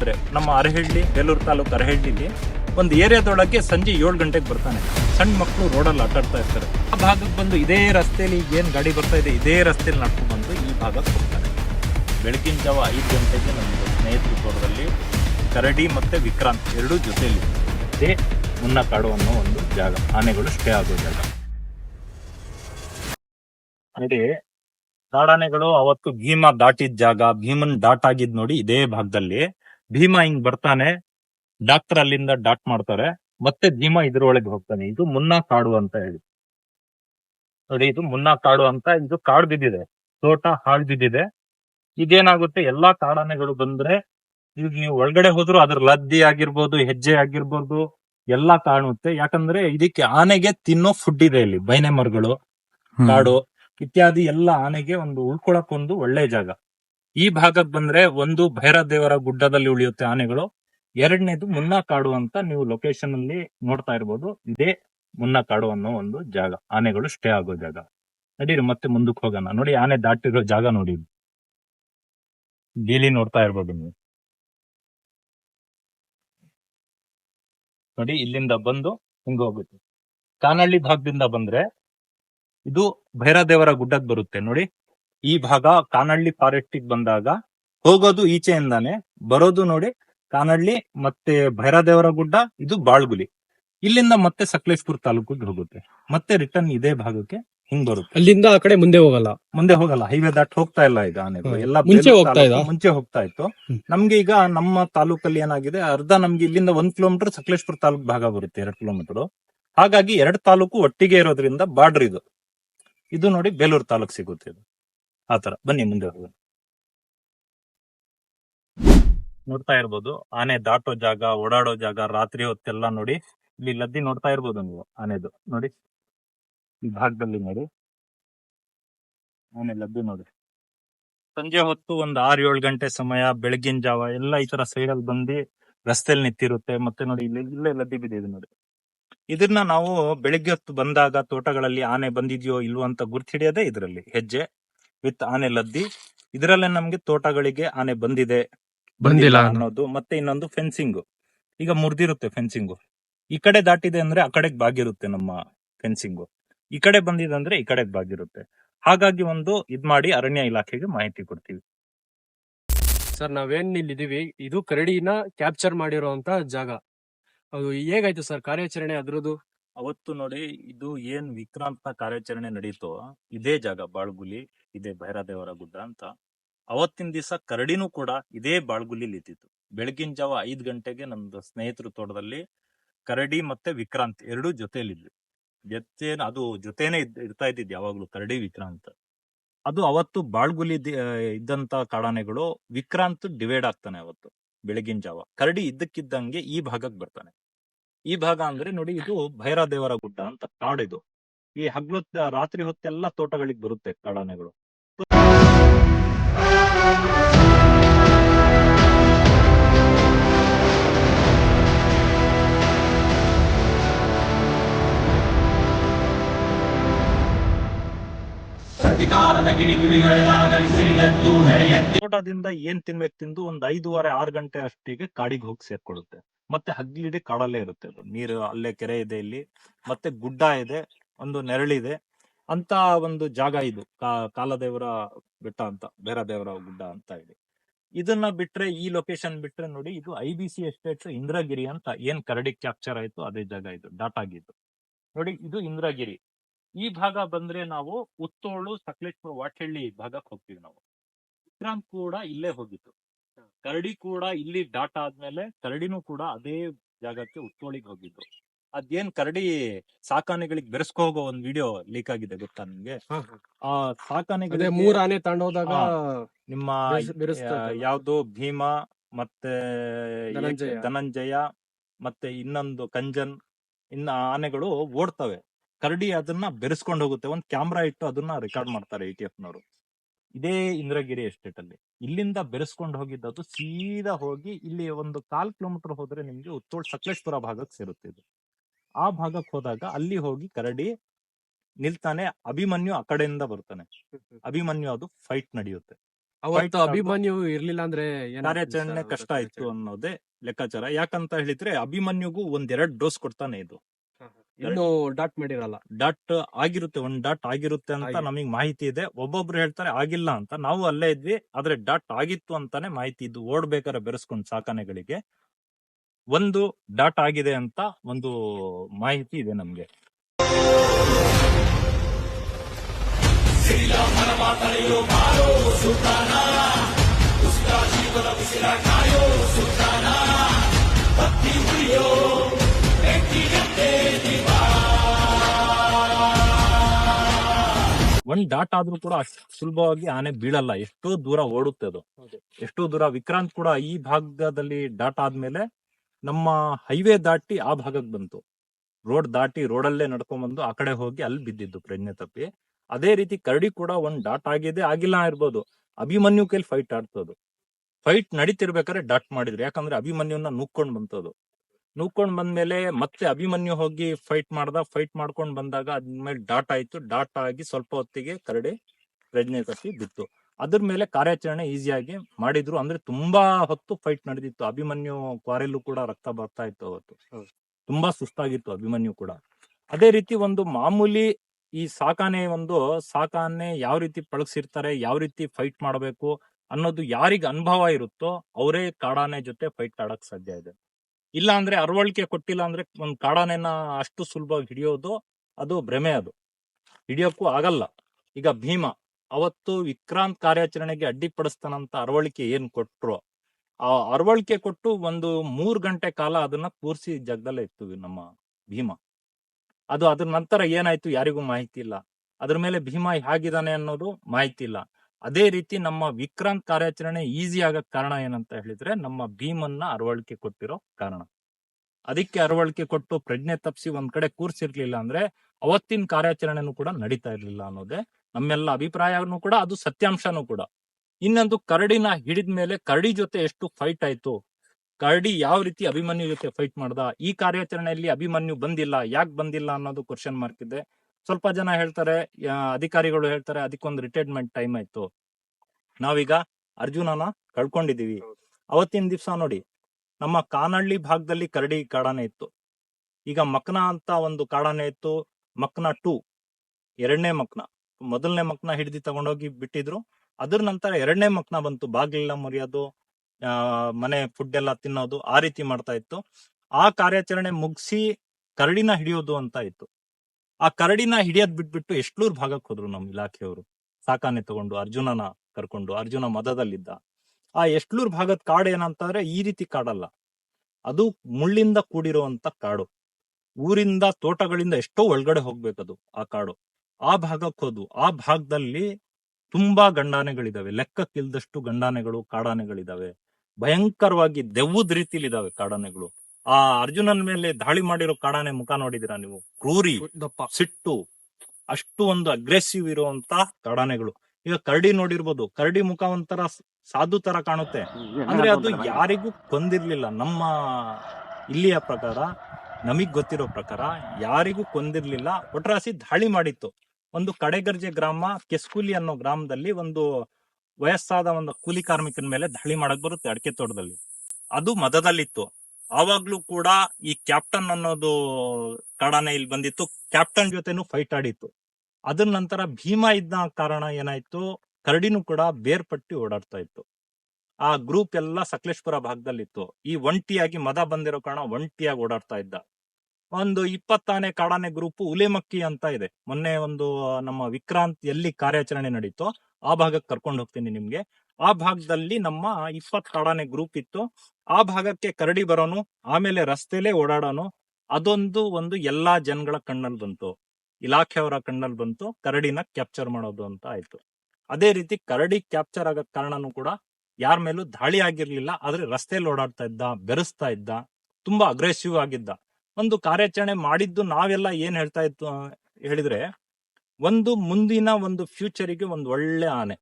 ಅಂದ್ರೆ ನಮ್ಮ ಅರಹಳ್ಳಿ, ಬೇಲೂರು ತಾಲೂಕು ಅರಹಳ್ಳಿಲಿ ಒಂದು ಏರಿಯಾದೊಳಗೆ ಸಂಜೆ ಏಳು ಗಂಟೆಗೆ ಬರ್ತಾನೆ. ಸಣ್ಣ ಮಕ್ಕಳು ರೋಡಲ್ಲಿ ಆಟಾಡ್ತಾ ಇರ್ತಾರೆ. ಆ ಭಾಗಕ್ಕೆ ಬಂದು ಇದೇ ರಸ್ತೆಯಲ್ಲಿ ಏನು ಗಾಡಿ ಬರ್ತಾ ಇದೆ, ಇದೇ ರಸ್ತೆಯಲ್ಲಿ ನಡ್ಕೊಂಡು ಬಂದು ಈ ಭಾಗಕ್ಕೆ ಹೋಗ್ತಾನೆ. ಬೆಳಗಿನ ಜಾವ ಐದು ಗಂಟೆಗೆ ನಮ್ಮ ಸ್ನೇಹಿತೃತ್ವದಲ್ಲಿ ಕರಡಿ ಮತ್ತೆ ವಿಕ್ರಾಂತ್ ಎರಡೂ ಜೊತೆಯಲ್ಲಿ ಇದೇ. ಮುನ್ನ ಕಾಡು ಅನ್ನೋ ಒಂದು ಜಾಗ. ಆನೆಗಳು ಸ್ಟೇ ಆಗೋ ಜಾಗ. ನೋಡಿ, ಕಾಡಾನೆಗಳು ಅವತ್ತು ಭೀಮ ದಾಟಿದ ಜಾಗ. ಭೀಮನ್ ದಾಟಾಗಿದ್ ನೋಡಿ ಇದೇ ಭಾಗದಲ್ಲಿ. ಭೀಮ ಹಿಂಗ್ ಬರ್ತಾನೆ ಡಾಕ್ಟರ್ ಅಲ್ಲಿಂದ ಡಾಟ್ ಮಾಡ್ತಾರೆ, ಮತ್ತೆ ಭೀಮ ಇದ್ರೊಳಗೆ ಹೋಗ್ತಾನೆ. ಇದು ಮುನ್ನಾ ಕಾಡು ಅಂತ ಹೇಳಿ. ನೋಡಿ, ಇದು ಮುನ್ನಾ ಕಾಡು ಅಂತ ಇದು ಕಾಡು ಬಿದ್ದಿದೆ. ತೋಟ, ಹಾಳು ಬಿದ್ದಿದೆ. ಇದೇನಾಗುತ್ತೆ? ಎಲ್ಲಾ ಕಾಡಾನೆಗಳು ಬಂದ್ರೆ ಈಗ ನೀವು ಒಳಗಡೆ ಹೋದ್ರು ಅದ್ರ ಲದ್ದಿ ಆಗಿರ್ಬೋದು, ಹೆಜ್ಜೆ ಆಗಿರ್ಬೋದು, ಎಲ್ಲಾ ಕಾಣುತ್ತೆ. ಯಾಕಂದ್ರೆ ಇದಕ್ಕೆ ಆನೆಗೆ ತಿನ್ನೋ ಫುಡ್ ಇದೆ ಇಲ್ಲಿ ಬೈನೆ ಮರಗಳು ಕಾಡು, ಇತ್ಯಾದಿ ಎಲ್ಲ ಆನೆಗೆ ಒಂದು ಉಳ್ಕೊಳಕ್ ಒಂದು ಒಳ್ಳೆ ಜಾಗ. ಈ ಭಾಗಕ್ಕೆ ಬಂದ್ರೆ ಒಂದು ಭೈರದೇವರ ಗುಡ್ಡದಲ್ಲಿ ಉಳಿಯುತ್ತೆ ಆನೆಗಳು ಎರಡನೇದು ಮುನ್ನಾ ಕಾಡು ಅಂತ ನೀವು ಲೊಕೇಶನ್ ಅಲ್ಲಿ ನೋಡ್ತಾ ಇರ್ಬೋದು. ಇದೇ ಮುನ್ನಾ ಕಾಡು ಅನ್ನೋ ಒಂದು ಜಾಗ. ಆನೆಗಳು ಸ್ಟೇ ಆಗೋ ಜಾಗ. ನಡೀರಿ, ಮತ್ತೆ ಮುಂದಕ್ಕೆ ಹೋಗೋಣ. ನೋಡಿ, ಆನೆ ದಾಟಿರೋ ಜಾಗ ನೋಡಿ. ಗೀಲಿ ನೋಡ್ತಾ ಇರ್ಬೋದು ನೀವು. ನೋಡಿ, ಇಲ್ಲಿಂದ ಬಂದು ಹಿಂಗ ಹೋಗುತ್ತೆ. ಕಾನಹಳ್ಳಿ ಭಾಗದಿಂದ ಬಂದ್ರೆ ಇದು ಭೈರದೇವರ ಗುಡ್ಡಕ್ಕೆ ಬರುತ್ತೆ. ನೋಡಿ ಈ ಭಾಗ ಕಾನಹಳ್ಳಿ ಫಾರೆಸ್ಟ್ ಬಂದಾಗ ಹೋಗೋದು ಈಚೆಯಿಂದಾನೆ ಬರೋದು ನೋಡಿ ಕಾನಹಳ್ಳಿ ಮತ್ತೆ ಭೈರದೇವರ ಗುಡ್ಡ ಇದು ಬಾಳ್ಗುಲಿ. ಇಲ್ಲಿಂದ ಮತ್ತೆ ಸಕಲೇಶ್ಪುರ ತಾಲೂಕಿಗೆ ಹೋಗುತ್ತೆ. ಮತ್ತೆ ರಿಟರ್ನ್ ಇದೇ ಭಾಗಕ್ಕೆ ಹಿಂಗ್ ಬರುತ್ತೆ. ಅಲ್ಲಿಂದ ಆ ಕಡೆ ಮುಂದೆ ಹೋಗಲ್ಲ. ಮುಂದೆ ಹೋಗಲ್ಲ ಹೈವೇ ದಾಟ್ ಹೋಗ್ತಾ ಇಲ್ಲ ಈಗ ಆನೆಗಳು ಎಲ್ಲ ಮುಂಚೆ ಹೋಗ್ತಾ ಮುಂಚೆ ಹೋಗ್ತಾ ಇತ್ತು. ನಮ್ಗೆ ಈಗ ನಮ್ಮ ತಾಲೂಕಲ್ಲಿ ಏನಾಗಿದೆ ಅರ್ಧ ನಮ್ಗೆ ಇಲ್ಲಿಂದ ಒಂದ್ ಕಿಲೋಮೀಟರ್ ಸಕಲೇಶ್ಪುರ ತಾಲೂಕ್ ಭಾಗ ಬರುತ್ತೆ ಎರಡ್ ಕಿಲೋಮೀಟರ್ ಹಾಗಾಗಿ ಎರಡ್ ತಾಲೂಕು ಒಟ್ಟಿಗೆ ಇರೋದ್ರಿಂದ ಬಾರ್ಡರ್ ಇದು. ಇದು ನೋಡಿ ಬೇಲೂರು ತಾಲೂಕ್ ಸಿಗುತ್ತೆ ಇದು. ಆತರ. ಬನ್ನಿ ಮುಂದೆ ಹೋಗೋಣ. ನೋಡ್ತಾ ಇರ್ಬೋದು, ಆನೆ ದಾಟೋ ಜಾಗ, ಓಡಾಡೋ ಜಾಗ, ರಾತ್ರಿ ಹೊತ್ತೆಲ್ಲ ನೋಡಿ, ಇಲ್ಲಿ ಲದ್ದಿ ನೋಡ್ತಾ ಇರ್ಬೋದು ನೀವು, ಆನೆದು. ನೋಡಿ. ಈ ಭಾಗದಲ್ಲಿ ನೋಡಿ. ಆನೆ ಲದ್ದಿ ನೋಡಿ. ಸಂಜೆ ಹೊತ್ತು ಒಂದ್ ಆರ್ ಏಳು ಗಂಟೆ ಸಮಯ, ಬೆಳಗಿನ ಜಾವ, ಎಲ್ಲ ಈ ತರ ಸೈಡ್ ಅಲ್ಲಿ ಬಂದು ರಸ್ತೆಯಲ್ಲಿ ನಿಂತಿರುತ್ತೆ. ಮತ್ತೆ ನೋಡಿ, ಇಲ್ಲಿ, ಇಲ್ಲೇ ಲದ್ದಿ ಬಿದ್ದಿದೆ ನೋಡಿ. ಇದನ್ನ ನಾವು ಬೆಳಿಗ್ಗೆ ಹೊತ್ತು ಬಂದಾಗ ತೋಟಗಳಲ್ಲಿ ಆನೆ ಬಂದಿದ್ಯೋ, ಇಲ್ವೋ ಅಂತ ಗುರ್ತಿಡಿಯೋದೇ ಇದರಲ್ಲಿ, ಹೆಜ್ಜೆ. ವಿತ್ ಆನೆ ಲದ್ದಿ. ಇದರಲ್ಲೇ ನಮ್ಗೆ ತೋಟಗಳಿಗೆ ಆನೆ ಬಂದಿದೆ. ಬಂದಿಲ್ಲ ಅನ್ನೋದು ಮತ್ತೆ ಇನ್ನೊಂದು ಫೆನ್ಸಿಂಗ್ ಈಗ ಮುರಿದಿರುತ್ತೆ ಫೆನ್ಸಿಂಗು ಈ ಕಡೆ ದಾಟಿದೆ ಅಂದ್ರೆ ಆ ಕಡೆಗೆ ಬಾಗಿರುತ್ತೆ ನಮ್ಮ ಫೆನ್ಸಿಂಗು ಈ ಕಡೆ ಬಂದಿದೆ ಅಂದ್ರೆ ಈ ಕಡೆಗೆ ಬಾಗಿರುತ್ತೆ. ಹಾಗಾಗಿ ಒಂದು ಇದ್ ಮಾಡಿ ಅರಣ್ಯ ಇಲಾಖೆಗೆ ಮಾಹಿತಿ ಕೊಡ್ತೀವಿ. ಸರ್ ನಾವೇನ್ ಇಲ್ಲಿದೀವಿ ಇದು ಕರಡಿನ ಕ್ಯಾಪ್ಚರ್ ಮಾಡಿರುವಂತ ಜಾಗ. ಅದು ಹೇಗಾಯ್ತು ಸರ್ ಕಾರ್ಯಾಚರಣೆ ಅದ್ರದ್ದು? ಅವತ್ತು ನೋಡಿ ಇದು ಏನ್ ವಿಕ್ರಾಂತ ಕಾರ್ಯಾಚರಣೆ ನಡೀತೋ ಇದೇ ಜಾಗ ಬಾಳ್ಗುಲಿ. ಇದೇ ಭೈರಾದೇವರ ಗುಡ್ಡ ಅಂತ. ಅವತ್ತಿನ ದಿವಸ ಕರಡಿನೂ ಕೂಡ ಇದೇ ಬಾಳ್ಗುಲಿಲಿ ಇದ್ದಿತ್ತು. ಬೆಳಗಿನ ಜಾವ ಐದ್ ಗಂಟೆಗೆ ನಮ್ದು ಸ್ನೇಹಿತರ ತೋಟದಲ್ಲಿ ಕರಡಿ ಮತ್ತೆ ವಿಕ್ರಾಂತ್ ಎರಡೂ ಜೊತೆಯಲ್ಲಿದ್ವಿ. ಜೊತೆ ಅದು ಜೊತೆನೆ ಇರ್ತಾ ಇದ್ದಿದ್ದು ಯಾವಾಗ್ಲೂ ಕರಡಿ, ವಿಕ್ರಾಂತ್. ಅದು ಅವತ್ತು ಬಾಳ್ಗುಲಿ ಇದ್ದಂತ ಕಾಡಾನೆಗಳು ವಿಕ್ರಾಂತ್ ಡಿವೈಡ್ ಆಗ್ತಾನೆ ಅವತ್ತು ಬೆಳಗಿನ ಜಾವ. ಕರಡಿ ಇದ್ದಕ್ಕಿದ್ದಂಗೆ ಈ ಭಾಗಕ್ಕೆ ಬರ್ತಾನೆ. ಈ ಭಾಗ ಅಂದ್ರೆ ನೋಡಿ ಇದು ಭೈರಾದೇವರ ಗುಡ್ಡ ಅಂತ ಕಾಡಿದು. ಈ ಹಗ್ಲೊತ್ತ, ರಾತ್ರಿ ಹೊತ್ತೆಲ್ಲ ತೋಟಗಳಿಗೆ ಬರುತ್ತೆ ಕಾಡಾನೆಗಳು. ತೋಟದಿಂದ ಏನ್ ತಿನ್ಬೇಕು ತಿಂದು ಒಂದ್ ಐದೂವರೆ ಆರು ಗಂಟೆ ಅಷ್ಟಿಗೆ ಕಾಡಿಗೆ ಹೋಗಿ ಸೇರ್ಕೊಳ್ಳುತ್ತೆ ಮತ್ತೆ ಹಗ್ಲಿಡಿ ಕಾಡಲ್ಲೇ ಇರುತ್ತೆ ನೀರು ಅಲ್ಲೇ ಕೆರೆ ಇದೆ ಇಲ್ಲಿ. ಮತ್ತೆ ಗುಡ್ಡ ಇದೆ. ಒಂದು ನೆರಳಿದೆ. ಅಂತ ಒಂದು ಜಾಗ ಇದು. ಕಾಲದೇವರ ಬೆಟ್ಟ ಅಂತ ದೇವರ ಗುಡ್ಡ ಅಂತ ಹೇಳಿ ಇದನ್ನ ಬಿಟ್ರೆ, ಈ ಲೊಕೇಶನ್ ಬಿಟ್ರೆ ನೋಡಿ, ಇದು I B C estates Indragiri ಅಂತ ಏನ್ ಕರಡಿ ಕ್ಯಾಪ್ಚರ್ ಆಯ್ತು ಅದೇ ಜಾಗ ಇದು ಡಾಟಾ ಆಗಿದ್ದು ನೋಡಿ, ಇದು ಇಂದ್ರಗಿರಿ. ಈ ಭಾಗ ಬಂದ್ರೆ ನಾವು ಉತ್ತೋಳು, ಸಕಲೇಶ್ಪುರ, ವಾಟಹಳ್ಳಿ ಭಾಗಕ್ಕೆ ಹೋಗ್ತೀವಿ ನಾವು. ವಿಕ್ರಾಂತ್ ಕೂಡ ಇಲ್ಲೇ ಹೋಗಿತ್ತು ಕರಡಿ ಕೂಡ ಇಲ್ಲಿ ಡಾಟಾ ಆದ್ಮೇಲೆ ಕರಡಿನೂ ಕೂಡ ಅದೇ ಜಾಗಕ್ಕೆ ಉತ್ತೋಳಿಗೆ ಹೋಗಿದ್ದು. ಅದೇನ್ ಕರಡಿ ಸಾಕಾನೆಗಳಿಗೆ ಬೆರೆಸ್ಕೊ ಹೋಗೋ ಒಂದ್ ವಿಡಿಯೋ ಲೀಕ್ ಆಗಿದೆ ಗೊತ್ತಾ ನಿಮ್ಗೆ? ಆ ಅದೇ ಸಾಕಾನೆಗಳಿಗೆ ಮೂರ್ ಆನೆ ತಗೊಂಡೋದಾಗ ಹಾ. ನಿಮ್ಮ ಬೆರೆಸ್- ಬೆರೆಸ್ತಾ ಯಾವ್ದು ಭೀಮ ಮತ್ತೆ ಧನಂಜಯ. ಏಕ- ಧನಂಜಯ ಮತ್ತೆ ಇನ್ನೊಂದು ಕಂಜನ್ ಇನ್ನ ಆನೆಗಳು ಓಡ್ತವೆ. ಕರಡಿ ಅದನ್ನ ಬೆರೆಸ್ಕೊಂಡು ಹೋಗುತ್ತೆ. ಒಂದ್ ಕ್ಯಾಮ್ರಾ ಇಟ್ಟು ಅದನ್ನ ರೆಕಾರ್ಡ್ ಮಾಡ್ತಾರೆ ಎಟಿಎಫ್ ಟಿ ಎಫ್ ನವರು. ಇದೇ ಇಂದ್ರಗಿರಿ ಎಸ್ಟೇಟ್ ಅಲ್ಲಿ ಇಲ್ಲಿಂದ ಬೆರೆಸ್ಕೊಂಡು ಹೋಗಿದ್ದು ಸೀದಾ ಹೋಗಿ ಇಲ್ಲಿ ಒಂದು ಕಾಲ್ ಕಿಲೋಮೀಟರ್ ಹೋದ್ರೆ ನಿಮ್ಗೆ ಉತ್ತೋಳ್ ಸಕಲೇಶ್ಪುರ ಭಾಗಕ್ಕೆ ಸೇರುತ್ತೆ ಇದು. ಆ ಭಾಗಕ್ಕೆ ಹೋದಾಗ ಅಲ್ಲಿ ಹೋಗಿ ಕರಡಿ ನಿಲ್ತಾನೆ ಅಭಿಮನ್ಯು ಆ ಕಡೆಯಿಂದ ಬರ್ತಾನೆ. ಅಭಿಮನ್ಯು ಅದು ಫೈಟ್ ನಡೆಯುತ್ತೆ. ಅವತ್ತು ಅಭಿಮನ್ಯು ಇರ್ಲಿಲ್ಲ ಅಂದ್ರೆ ಕಾರ್ಯಾಚರಣೆ ಕಷ್ಟ ಆಯ್ತು ಅನ್ನೋದೇ ಲೆಕ್ಕಾಚಾರ. ಯಾಕಂತ ಹೇಳಿದ್ರೆ ಅಭಿಮನ್ಯುಗೂ ಒಂದೆರಡು ಡೋಸ್ ಕೊಡ್ತಾನೆ ಇದು. ಇನ್ನು ಡಾಟ್ ಮಾಡಿರಲ್ಲ? ಡಾಟ್ ಆಗಿರುತ್ತೆ ಒಂದ್ ಡಾಟ್ ಆಗಿರುತ್ತೆ ಅಂತ ನಮಗ್ ಮಾಹಿತಿ ಇದೆ. ಒಬ್ಬೊಬ್ರು ಹೇಳ್ತಾರೆ ಆಗಿಲ್ಲ ಅಂತ. ನಾವು ಅಲ್ಲೇ ಇದ್ವಿ ಆದ್ರೆ ಡಾಟ್ ಆಗಿತ್ತು ಅಂತಾನೆ ಮಾಹಿತಿ ಇದ್ದು ಓಡ್ಬೇಕಾದ್ರೆ ಬೆರೆಸ್ಕೊಂಡ್ ಸಾಕಾನೆಗಳಿಗೆ ಒಂದು ಡಾಟ್ ಆಗಿದೆ ಅಂತ ಒಂದು ಮಾಹಿತಿ ಇದೆ ನಮ್ಗೆ. ಒಂದ್ ಡಾಟ್ ಆದ್ರೂ ಕೂಡ ಸುಲಭವಾಗಿ ಆನೆ ಬೀಳಲ್ಲ. ಎಷ್ಟೋ ದೂರ ಓಡುತ್ತೆ ಅದು. ಎಷ್ಟೋ ದೂರ ವಿಕ್ರಾಂತ್ ಕೂಡ ಈ ಭಾಗದಲ್ಲಿ ಡಾಟ್ ಆದ್ಮೇಲೆ ನಮ್ಮ ಹೈವೇ ದಾಟಿ ಆ ಭಾಗಕ್ಕೆ ಬಂತು. ರೋಡ್ ದಾಟಿ ರೋಡಲ್ಲೇ ನಡ್ಕೊಂಡ್ ಬಂದು ಆ ಕಡೆ ಹೋಗಿ ಅಲ್ಲಿ ಬಿದ್ದಿದ್ದು ಪ್ರಜ್ಞೆ ತಪ್ಪಿ. ಅದೇ ರೀತಿ ಕರಡಿ ಕೂಡ ಒಂದ್ ಡಾಟ್ ಆಗಿದೆ ಆಗಿಲ್ಲ ಇರ್ಬೋದು. ಅಭಿಮನ್ಯು ಕೈಲಿ ಫೈಟ್ ಆಡ್ತದು. ಫೈಟ್ ನಡೀತಿರ್ಬೇಕಾದ್ರೆ ಡಾಟ್ ಮಾಡಿದ್ರು. ಯಾಕಂದ್ರೆ ಅಭಿಮನ್ಯುನ ನೂಕೊಂಡ್ ಬಂತದು. ನೂಕೊಂಡ್ ಬಂದ್ಮೇಲೆ ಮತ್ತೆ ಅಭಿಮನ್ಯು ಹೋಗಿ ಫೈಟ್ ಮಾಡ್ದ. ಫೈಟ್ ಮಾಡ್ಕೊಂಡ್ ಬಂದಾಗ ಅದ್ಮೇಲೆ ಡಾಟ್ ಆಯ್ತು. ಡಾಟ್ ಆಗಿ ಸ್ವಲ್ಪ ಹೊತ್ತಿಗೆ ಕರಡಿ ಪ್ರಜ್ಞೆ ತಪ್ಪಿ ಬಿತ್ತು. ಅದ್ರ ಮೇಲೆ ಕಾರ್ಯಾಚರಣೆ ಈಸಿಯಾಗಿ ಮಾಡಿದ್ರು. ಅಂದ್ರೆ ತುಂಬಾ ಹೊತ್ತು ಫೈಟ್ ನಡೆದಿತ್ತು. ಅಭಿಮನ್ಯು ಕ್ವಾರೆಲ್ಲೂ ಕೂಡ ರಕ್ತ ಬರ್ತಾ ಇತ್ತು ಅವತ್ತು. ತುಂಬಾ ಸುಸ್ತಾಗಿತ್ತು ಅಭಿಮನ್ಯು ಕೂಡ. ಅದೇ ರೀತಿ ಒಂದು ಮಾಮೂಲಿ ಈ ಸಾಕಾನೆ ಒಂದು ಸಾಕಾನೆ ಯಾವ ರೀತಿ ಪಳಗ್ಸಿರ್ತಾರೆ ಯಾವ ರೀತಿ ಫೈಟ್ ಮಾಡಬೇಕು ಅನ್ನೋದು ಯಾರಿಗ ಅನುಭವ ಇರುತ್ತೋ ಅವರೇ ಕಾಡಾನೆ ಜೊತೆ ಫೈಟ್ ಆಡಕ್ ಸಾಧ್ಯ ಇದೆ. ಇಲ್ಲ ಅಂದ್ರೆ ಅರವಳಿಕೆ ಕೊಟ್ಟಿಲ್ಲ ಅಂದ್ರೆ ಒಂದ್ ಕಾಡಾನೆನ ಅಷ್ಟು ಸುಲಭವಾಗಿ ಹಿಡಿಯೋದು ಅದು ಭ್ರಮೆ ಅದು. ಹಿಡಿಯೋಕ್ಕೂ ಆಗಲ್ಲ. ಈಗ ಭೀಮ ಅವತ್ತು ವಿಕ್ರಾಂತ್ ಕಾರ್ಯಾಚರಣೆಗೆ ಅಡ್ಡಿಪಡಿಸ್ತಾನಂತ ಅರವಳಿಕೆ ಏನ್ ಕೊಟ್ರು? ಆ ಅರವಳಿಕೆ ಕೊಟ್ಟು ಒಂದು ಮೂರ್ ಗಂಟೆ ಕಾಲ ಅದನ್ನ ಕೂರ್ಸಿ ಜಗದಲ್ಲೇ ಇತ್ತು ನಮ್ಮ ಭೀಮ. ಅದು ಅದ್ರ ನಂತರ ಏನಾಯ್ತು ಯಾರಿಗೂ ಮಾಹಿತಿ ಇಲ್ಲ ಅದ್ರ ಮೇಲೆ ಭೀಮ ಹೇಗಿದ್ದಾನೆ ಅನ್ನೋದು ಮಾಹಿತಿ ಇಲ್ಲ ಅದೇ ರೀತಿ ನಮ್ಮ ವಿಕ್ರಾಂತ್ ಕಾರ್ಯಾಚರಣೆ ಈಸಿ ಆಗಕ್ ಕಾರಣ ಏನಂತ ಹೇಳಿದ್ರೆ ನಮ್ಮ ಭೀಮನ್ನ ಅರವಳಿಕೆ ಕೊಟ್ಟಿರೋ ಕಾರಣ. ಅದಕ್ಕೆ ಅರವಳಿಕೆ ಕೊಟ್ಟು ಪ್ರಜ್ಞೆ ತಪ್ಪಿಸಿ ಒಂದ್ ಕಡೆ ಕೂರ್ಸಿರ್ಲಿಲ್ಲ ಅಂದ್ರೆ ಅವತ್ತಿನ ಕಾರ್ಯಾಚರಣೆನೂ ಕೂಡ ನಡೀತಾ ಇರ್ಲಿಲ್ಲ ಅನ್ನೋದೇ ನಮ್ಮೆಲ್ಲ ಅಭಿಪ್ರಾಯನೂ ಕೂಡ ಅದು ಸತ್ಯಾಂಶನೂ ಕೂಡ. ಇನ್ನೊಂದು ಕರಡಿನ ಹಿಡಿದ ಮೇಲೆ ಕರಡಿ ಜೊತೆ ಎಷ್ಟು ಫೈಟ್ ಆಯ್ತು? ಕರಡಿ ಯಾವ ರೀತಿ ಅಭಿಮನ್ಯು ಜೊತೆ ಫೈಟ್ ಮಾಡ್ದ? ಈ ಕಾರ್ಯಾಚರಣೆಯಲ್ಲಿ ಅಭಿಮನ್ಯು ಬಂದಿಲ್ಲ, ಯಾಕೆ ಬಂದಿಲ್ಲ ಅನ್ನೋದು ಕ್ವಶನ್ ಮಾರ್ಕ್ ಇದೆ. ಸ್ವಲ್ಪ ಜನ ಹೇಳ್ತಾರೆ ಅಧಿಕಾರಿಗಳು ಹೇಳ್ತಾರೆ, ಅದಕ್ಕೊಂದು ರಿಟೈರ್ಮೆಂಟ್ ಟೈಮ್ ಆಯ್ತು. ನಾವೀಗ ಅರ್ಜುನನ ಕಳ್ಕೊಂಡಿದೀವಿ. ಅವತ್ತಿನ ದಿವ್ಸ ನೋಡಿ, ನಮ್ಮ ಕಾನಹಳ್ಳಿ ಭಾಗದಲ್ಲಿ ಕರಡಿ ಕಾಡಾನೆ ಇತ್ತು. ಈಗ ಮಕ್ನ ಅಂತ ಒಂದು ಕಾಡಾನೆ ಇತ್ತು. ಮಕ್ನ ಟೂ ಎರಡನೇ ಮಕ್ನ. ಮೊದಲನೇ ಮಕ್ನ ಹಿಡಿದು ತಗೊಂಡೋಗಿ ಬಿಟ್ಟಿದ್ರು. ಅದ್ರ ನಂತರ ಎರಡನೇ ಮಕ್ನ ಬಂತು. ಬಾಗಿಲೆಲ್ಲ ಮುರಿಯೋದು, ಆ, ಮನೆ ಫುಡ್ ಎಲ್ಲ ತಿನ್ನೋದು, ಆ ರೀತಿ ಮಾಡ್ತಾ ಇತ್ತು. ಆ ಕಾರ್ಯಾಚರಣೆ ಮುಗಿಸಿ ಕರಡಿನ ಹಿಡಿಯೋದು ಅಂತ ಇತ್ತು. ಆ ಕರಡಿನ ಹಿಡಿಯೋದ್ ಬಿಟ್ಬಿಟ್ಟು ಎಷ್ಟ್ಲೂರ್ ಭಾಗಕ್ಕೆ ಹೋದ್ರು ನಮ್ ಇಲಾಖೆಯವರು? ಸಾಕಾನೆ ತಗೊಂಡು, ಅರ್ಜುನನ ಕರ್ಕೊಂಡು, ಅರ್ಜುನ ಮದದಲ್ಲಿದ್ದ. ಆ ಎಷ್ಟ್ಲೂರ್ ಭಾಗದ ಕಾಡು ಏನಂತಂದ್ರೆ ಈ ರೀತಿ ಕಾಡಲ್ಲ. ಅದು ಮುಳ್ಳಿಂದ ಕೂಡಿರುವಂತ ಕಾಡು. ಊರಿಂದ, ತೋಟಗಳಿಂದ ಎಷ್ಟೋ ಒಳಗಡೆ ಹೋಗ್ಬೇಕದು ಆ ಕಾಡು. ಆ ಭಾಗಕ್ಕೆ ಹೋದ್ವು ಆ ಭಾಗದಲ್ಲಿ ತುಂಬಾ ಗಂಡಾನೆಗಳಿದಾವೆ. ಲೆಕ್ಕಕ್ಕಿಲ್ದಷ್ಟು ಗಂಡಾನೆಗಳು ಕಾಡಾನೆಗಳಿದಾವೆ. ಭಯಂಕರವಾಗಿ ದೆವ್ವದ ರೀತಿಲಿ ಇದಾವೆ ಕಾಡಾನೆಗಳು. ಆ ಅರ್ಜುನನ್ ಮೇಲೆ ದಾಳಿ ಮಾಡಿರೋ ಕಾಡಾನೆ ಮುಖ ನೋಡಿದಿರಾ ನೀವು? ಕ್ರೂರಿ ಸಿಟ್ಟು ಅಷ್ಟು ಒಂದು ಅಗ್ರೆಸಿವ್ ಇರುವಂತ ಕಾಡಾನೆಗಳು. ಈಗ ಕರಡಿ ನೋಡಿರ್ಬೋದು. ಕರಡಿ ಮುಖ ಒಂಥರ ಸಾಧು ತರ ಕಾಣುತ್ತೆ. ಅಂದ್ರೆ ಅದು ಯಾರಿಗೂ ಕೊಂದಿರ್ಲಿಲ್ಲ. ನಮ್ಮ ಇಲ್ಲಿಯ ಪ್ರಕಾರ ನಮಗ್ ಗೊತ್ತಿರೋ ಪ್ರಕಾರ ಯಾರಿಗೂ ಕೊಂದಿರ್ಲಿಲ್ಲ. ಒಟ್ರಾಸಿ ದಾಳಿ ಮಾಡಿತ್ತು. ಒಂದು ಕಡೆಗರ್ಜೆ ಗ್ರಾಮ ಕೆಸ್ಕುಲಿ ಅನ್ನೋ ಗ್ರಾಮದಲ್ಲಿ ಒಂದು ವಯಸ್ಸಾದ ಒಂದು ಕೂಲಿ ಕಾರ್ಮಿಕನ ಮೇಲೆ ದಾಳಿ ಮಾಡಕ್ ಬರುತ್ತೆ ಅಡಿಕೆ ತೋಟದಲ್ಲಿ. ಅದು ಮದದಲ್ಲಿತ್ತು. ಆವಾಗ್ಲೂ ಕೂಡ ಈ ಕ್ಯಾಪ್ಟನ್ ಅನ್ನೋದು ಕಾಡಾನೆ ಇಲ್ಲಿ ಬಂದಿತ್ತು. ಕ್ಯಾಪ್ಟನ್ ಜೊತೆನೂ ಫೈಟ್ ಆಡಿತ್ತು. ಅದ್ರ ನಂತರ ಭೀಮ ಇದ್ದ ಕಾರಣ ಏನಾಯ್ತು? ಕರಡಿನೂ ಕೂಡ ಬೇರ್ಪಟ್ಟಿ ಓಡಾಡ್ತಾ ಇತ್ತು. ಆ ಗ್ರೂಪ್ ಎಲ್ಲ ಸಕಲೇಶ್ಪುರ ಭಾಗದಲ್ಲಿತ್ತು. ಈ ಒಂಟಿಯಾಗಿ ಮದ ಬಂದಿರೋ ಕಾರಣ ಒಂಟಿಯಾಗಿ ಓಡಾಡ್ತಾ ಇದ್ದ. ಒಂದು ಇಪ್ಪತ್ತಾನೆ ಕಾಡಾನೆ ಗ್ರೂಪ್ ಉಲೆಮಕ್ಕಿ ಅಂತ ಇದೆ. ಮೊನ್ನೆ ಒಂದು ನಮ್ಮ ವಿಕ್ರಾಂತ್ ಎಲ್ಲಿ ಕಾರ್ಯಾಚರಣೆ ನಡೀತೋ ಆ ಭಾಗಕ್ಕೆ ಕರ್ಕೊಂಡು ಹೋಗ್ತೀನಿ ನಿಮ್ಗೆ. ಆ ಭಾಗದಲ್ಲಿ ನಮ್ಮ ಇಪ್ಪತ್ ಕಾಡಾನೆ ಗ್ರೂಪ್ ಇತ್ತು. ಆ ಭಾಗಕ್ಕೆ ಕರಡಿ ಬರೋನು, ಆಮೇಲೆ ರಸ್ತೆಲೇ ಓಡಾಡೋನು, ಅದೊಂದು ಒಂದು ಎಲ್ಲಾ ಜನಗಳ ಕಣ್ಣಲ್ಲಿ ಬಂತು. ಇಲಾಖೆಯವರ ಕಣ್ಣಲ್ಲಿ ಬಂತು, ಕರಡಿನ ಕ್ಯಾಪ್ಚರ್ ಮಾಡೋದು ಅಂತ ಆಯ್ತು. ಅದೇ ರೀತಿ ಕರಡಿ ಕ್ಯಾಪ್ಚರ್ ಆಗಕ್ ಕಾರಣನೂ ಕೂಡ ಯಾರ ಮೇಲೂ ದಾಳಿ ಆಗಿರ್ಲಿಲ್ಲ, ಆದ್ರೆ ರಸ್ತೆಯಲ್ಲಿ ಓಡಾಡ್ತಾ ಇದ್ದ, ಬೆರೆಸ್ತಾ ಇದ್ದ, ತುಂಬಾ ಅಗ್ರೆಸಿವ್ ಆಗಿದ್ದ. ಒಂದು ಕಾರ್ಯಾಚರಣೆ ಮಾಡಿದ್ದು ನಾವೆಲ್ಲ ಏನ್ ಹೇಳ್ತಾ ಇತ್ತು ಹೇಳಿದ್ರೆ ಒಂದು ಮುಂದಿನ ಒಂದು ಫ್ಯೂಚರಿಗೆ ಒಂದು ಒಳ್ಳೆ ಆನೆ,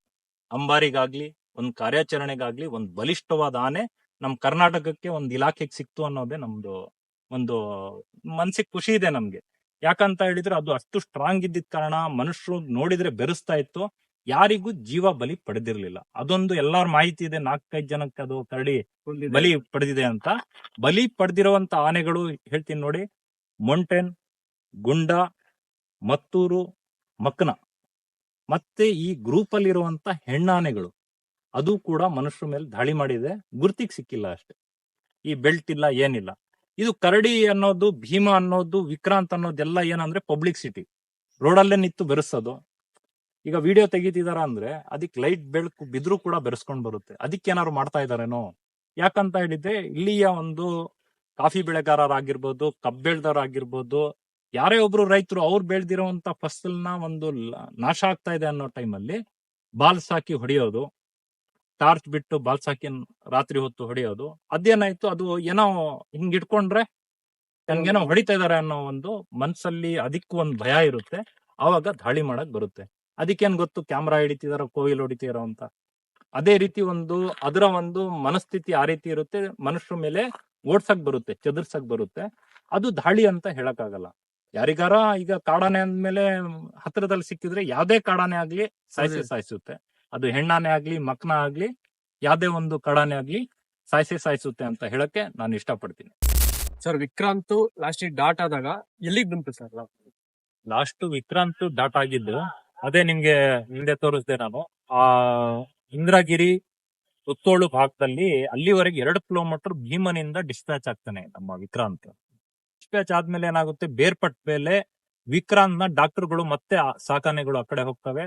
ಅಂಬಾರಿಗಾಗ್ಲಿ, ಒಂದು ಕಾರ್ಯಾಚರಣೆಗಾಗ್ಲಿ, ಒಂದು ಬಲಿಷ್ಠವಾದ ಆನೆ ನಮ್ ಕರ್ನಾಟಕಕ್ಕೆ ಒಂದು ಇಲಾಖೆಗೆ ಸಿಕ್ತು ಅನ್ನೋದೇ ನಮ್ದು ಒಂದು ಮನ್ಸಿಗೆ ಖುಷಿ ಇದೆ ನಮ್ಗೆ. ಯಾಕಂತ ಹೇಳಿದ್ರೆ ಅದು ಅಷ್ಟು ಸ್ಟ್ರಾಂಗ್ ಇದ್ದಿದ್ ಕಾರಣ ಮನುಷ್ಯರು ನೋಡಿದ್ರೆ ಬೆರೆಸ್ತಾ ಇತ್ತು. ಯಾರಿಗೂ ಜೀವ ಬಲಿ ಪಡೆದಿರ್ಲಿಲ್ಲ. ಅದೊಂದು ಎಲ್ಲರ ಮಾಹಿತಿ ಇದೆ. ನಾಲ್ಕೈದು ಜನಕ್ಕೆ ಅದು ಕರಡಿ ಬಲಿ ಪಡೆದಿದೆ ಅಂತ. ಬಲಿ ಪಡೆದಿರುವಂತ ಆನೆಗಳು ಹೇಳ್ತೀನಿ ನೋಡಿ. ಮೊಂಟೆನ್ ಗುಂಡ ಮತ್ತೂರು ಮಕ್ನ. ಮತ್ತೆ ಈ ಗ್ರೂಪ್ ಅಲ್ಲಿ ಇರುವಂತ ಹೆಣ್ಣಾನೆಗಳು. ಅದು ಕೂಡ ಮನುಷ್ಯರ ಮೇಲೆ ದಾಳಿ ಮಾಡಿದೆ. ಗುರ್ತಿಗೆ ಸಿಕ್ಕಿಲ್ಲ ಅಷ್ಟೇ. ಈ ಬೆಲ್ಟ್ ಇಲ್ಲ ಏನಿಲ್ಲ. ಇದು ಕರಡಿ ಅನ್ನೋದು ಭೀಮ ಅನ್ನೋದು ವಿಕ್ರಾಂತ್ ಅನ್ನೋದೆಲ್ಲ ಏನಂದ್ರೆ ಪಬ್ಲಿಕ್ ಸಿಟಿ. ರೋಡಲ್ಲೇ ನಿಂತು ಬೆರೆಸೋದು. ಈಗ ವಿಡಿಯೋ ತೆಗಿತಿದಾರ ಅಂದ್ರೆ ಅದಕ್ಕೆ ಲೈಟ್ ಬೆಳಕು ಬಿದ್ರು ಕೂಡ ಬೆರೆಸ್ಕೊಂಡ್ ಬರುತ್ತೆ. ಅದಕ್ಕೆ ಏನಾದ್ರು ಮಾಡ್ತಾ ಇದಾರೇನೋ? ಯಾಕಂತ ಹೇಳಿದ್ರೆ ಇಲ್ಲಿಯ ಒಂದು ಕಾಫಿ ಬೆಳೆಗಾರರಾಗಿರ್ಬೋದು ಕಬ್ಬು ಬೆಳೆದವರಾಗಿರ್ಬೋದು ಯಾರೇ ಒಬ್ರು ರೈತರು ಅವ್ರು ಬೆಳ್ದಿರೋಂತ ಫಸಲ್ನ ಒಂದು ನಾಶ ಆಗ್ತಾ ಇದೆ ಅನ್ನೋ ಟೈಮಲ್ಲಿ ಬಾಲ್ಸ್ ಹಾಕಿ ಹೊಡೆಯೋದು ಟಾರ್ಚ್ ಬಿಟ್ಟು ಬಾಲ್ಸ್ ಹಾಕಿ ರಾತ್ರಿ ಹೊತ್ತು ಹೊಡೆಯೋದು ಅದೇನಾಯ್ತು? ಅದು ಏನೋ ಹಿಂಗ್ ಇಟ್ಕೊಂಡ್ರೆ ನನ್ಗೇನೋ ಹೊಡಿತಾ ಇದಾರೆ ಅನ್ನೋ ಒಂದು ಮನ್ಸಲ್ಲಿ ಅದಕ್ಕೂ ಒಂದು ಭಯ ಇರುತ್ತೆ. ಆವಾಗ ದಾಳಿ ಮಾಡಕ್ ಬರುತ್ತೆ. ಅದಕ್ಕೇನ್ ಗೊತ್ತು? ಕ್ಯಾಮ್ರಾ ಹಿಡಿತಿದಾರೋ ಕೋವಿಲ್ ಹೊಡಿತಿದಾರೋ ಅಂತ. ಅದೇ ರೀತಿ ಒಂದು ಅದರ ಒಂದು ಮನಸ್ಥಿತಿ ಆ ರೀತಿ ಇರುತ್ತೆ. ಮನುಷ್ಯರ ಮೇಲೆ ಓಡ್ಸಕ್ ಬರುತ್ತೆ ಚದುರ್ಸಕ್ ಬರುತ್ತೆ. ಅದು ದಾಳಿ ಅಂತ ಹೇಳಕ್ಕಾಗಲ್ಲ. ಯಾರಿಗಾರ ಈಗ ಕಾಡಾನೆ ಅಂದ್ಮೇಲೆ ಹತ್ರದಲ್ಲಿ ಸಿಕ್ಕಿದ್ರೆ ಯಾವ್ದೇ ಕಾಡಾನೆ ಆಗ್ಲಿ ಸಾಯಿಸಿ ಸಾಯಿಸುತ್ತೆ. ಅದು ಹೆಣ್ಣಾನೆ ಆಗ್ಲಿ ಮಕ್ಕನ ಆಗ್ಲಿ ಯಾವ್ದೇ ಒಂದು ಕಾಡಾನೆ ಆಗ್ಲಿ ಸಾಯಿಸಿ ಸಾಯಿಸುತ್ತೆ ಅಂತ ಹೇಳಕ್ಕೆ ನಾನು ಇಷ್ಟಪಡ್ತೀನಿ. ಸರ್ ವಿಕ್ರಾಂತ್ ಲಾಸ್ಟ್ ಡಾಟ್ ಆದಾಗ ಎಲ್ಲಿಗೆ ಬಂತು ಸರ್? ಲಾಸ್ಟ್ ವಿಕ್ರಾಂತ್ ಡಾಟ್ ಆಗಿದ್ದು ಅದೇ ನಿಮ್ಗೆ ಹಿಂದೆ ತೋರಿಸ್ದೆ ನಾನು. ಆ ಇಂದ್ರಗಿರಿ ಸುತ್ತೋಳು ಭಾಗದಲ್ಲಿ ಅಲ್ಲಿವರೆಗೆ ಎರಡು ಕಿಲೋಮೀಟರ್ ಭೀಮನಿಂದ ಡಿಸ್ಪ್ಯಾಚ್ ಆಗ್ತಾನೆ ನಮ್ಮ ವಿಕ್ರಾಂತ್. ಡಿಸ್ಪ್ಯಾಚ್ ಆದ್ಮೇಲೆ ಏನಾಗುತ್ತೆ? ಬೇರ್ಪಟ್ಟ ಮೇಲೆ ವಿಕ್ರಾಂತ್ನ ಡಾಕ್ಟರ್ಗಳು ಮತ್ತೆ ಸಾಕಾನೆಗಳು ಆ ಕಡೆ ಹೋಗ್ತವೆ.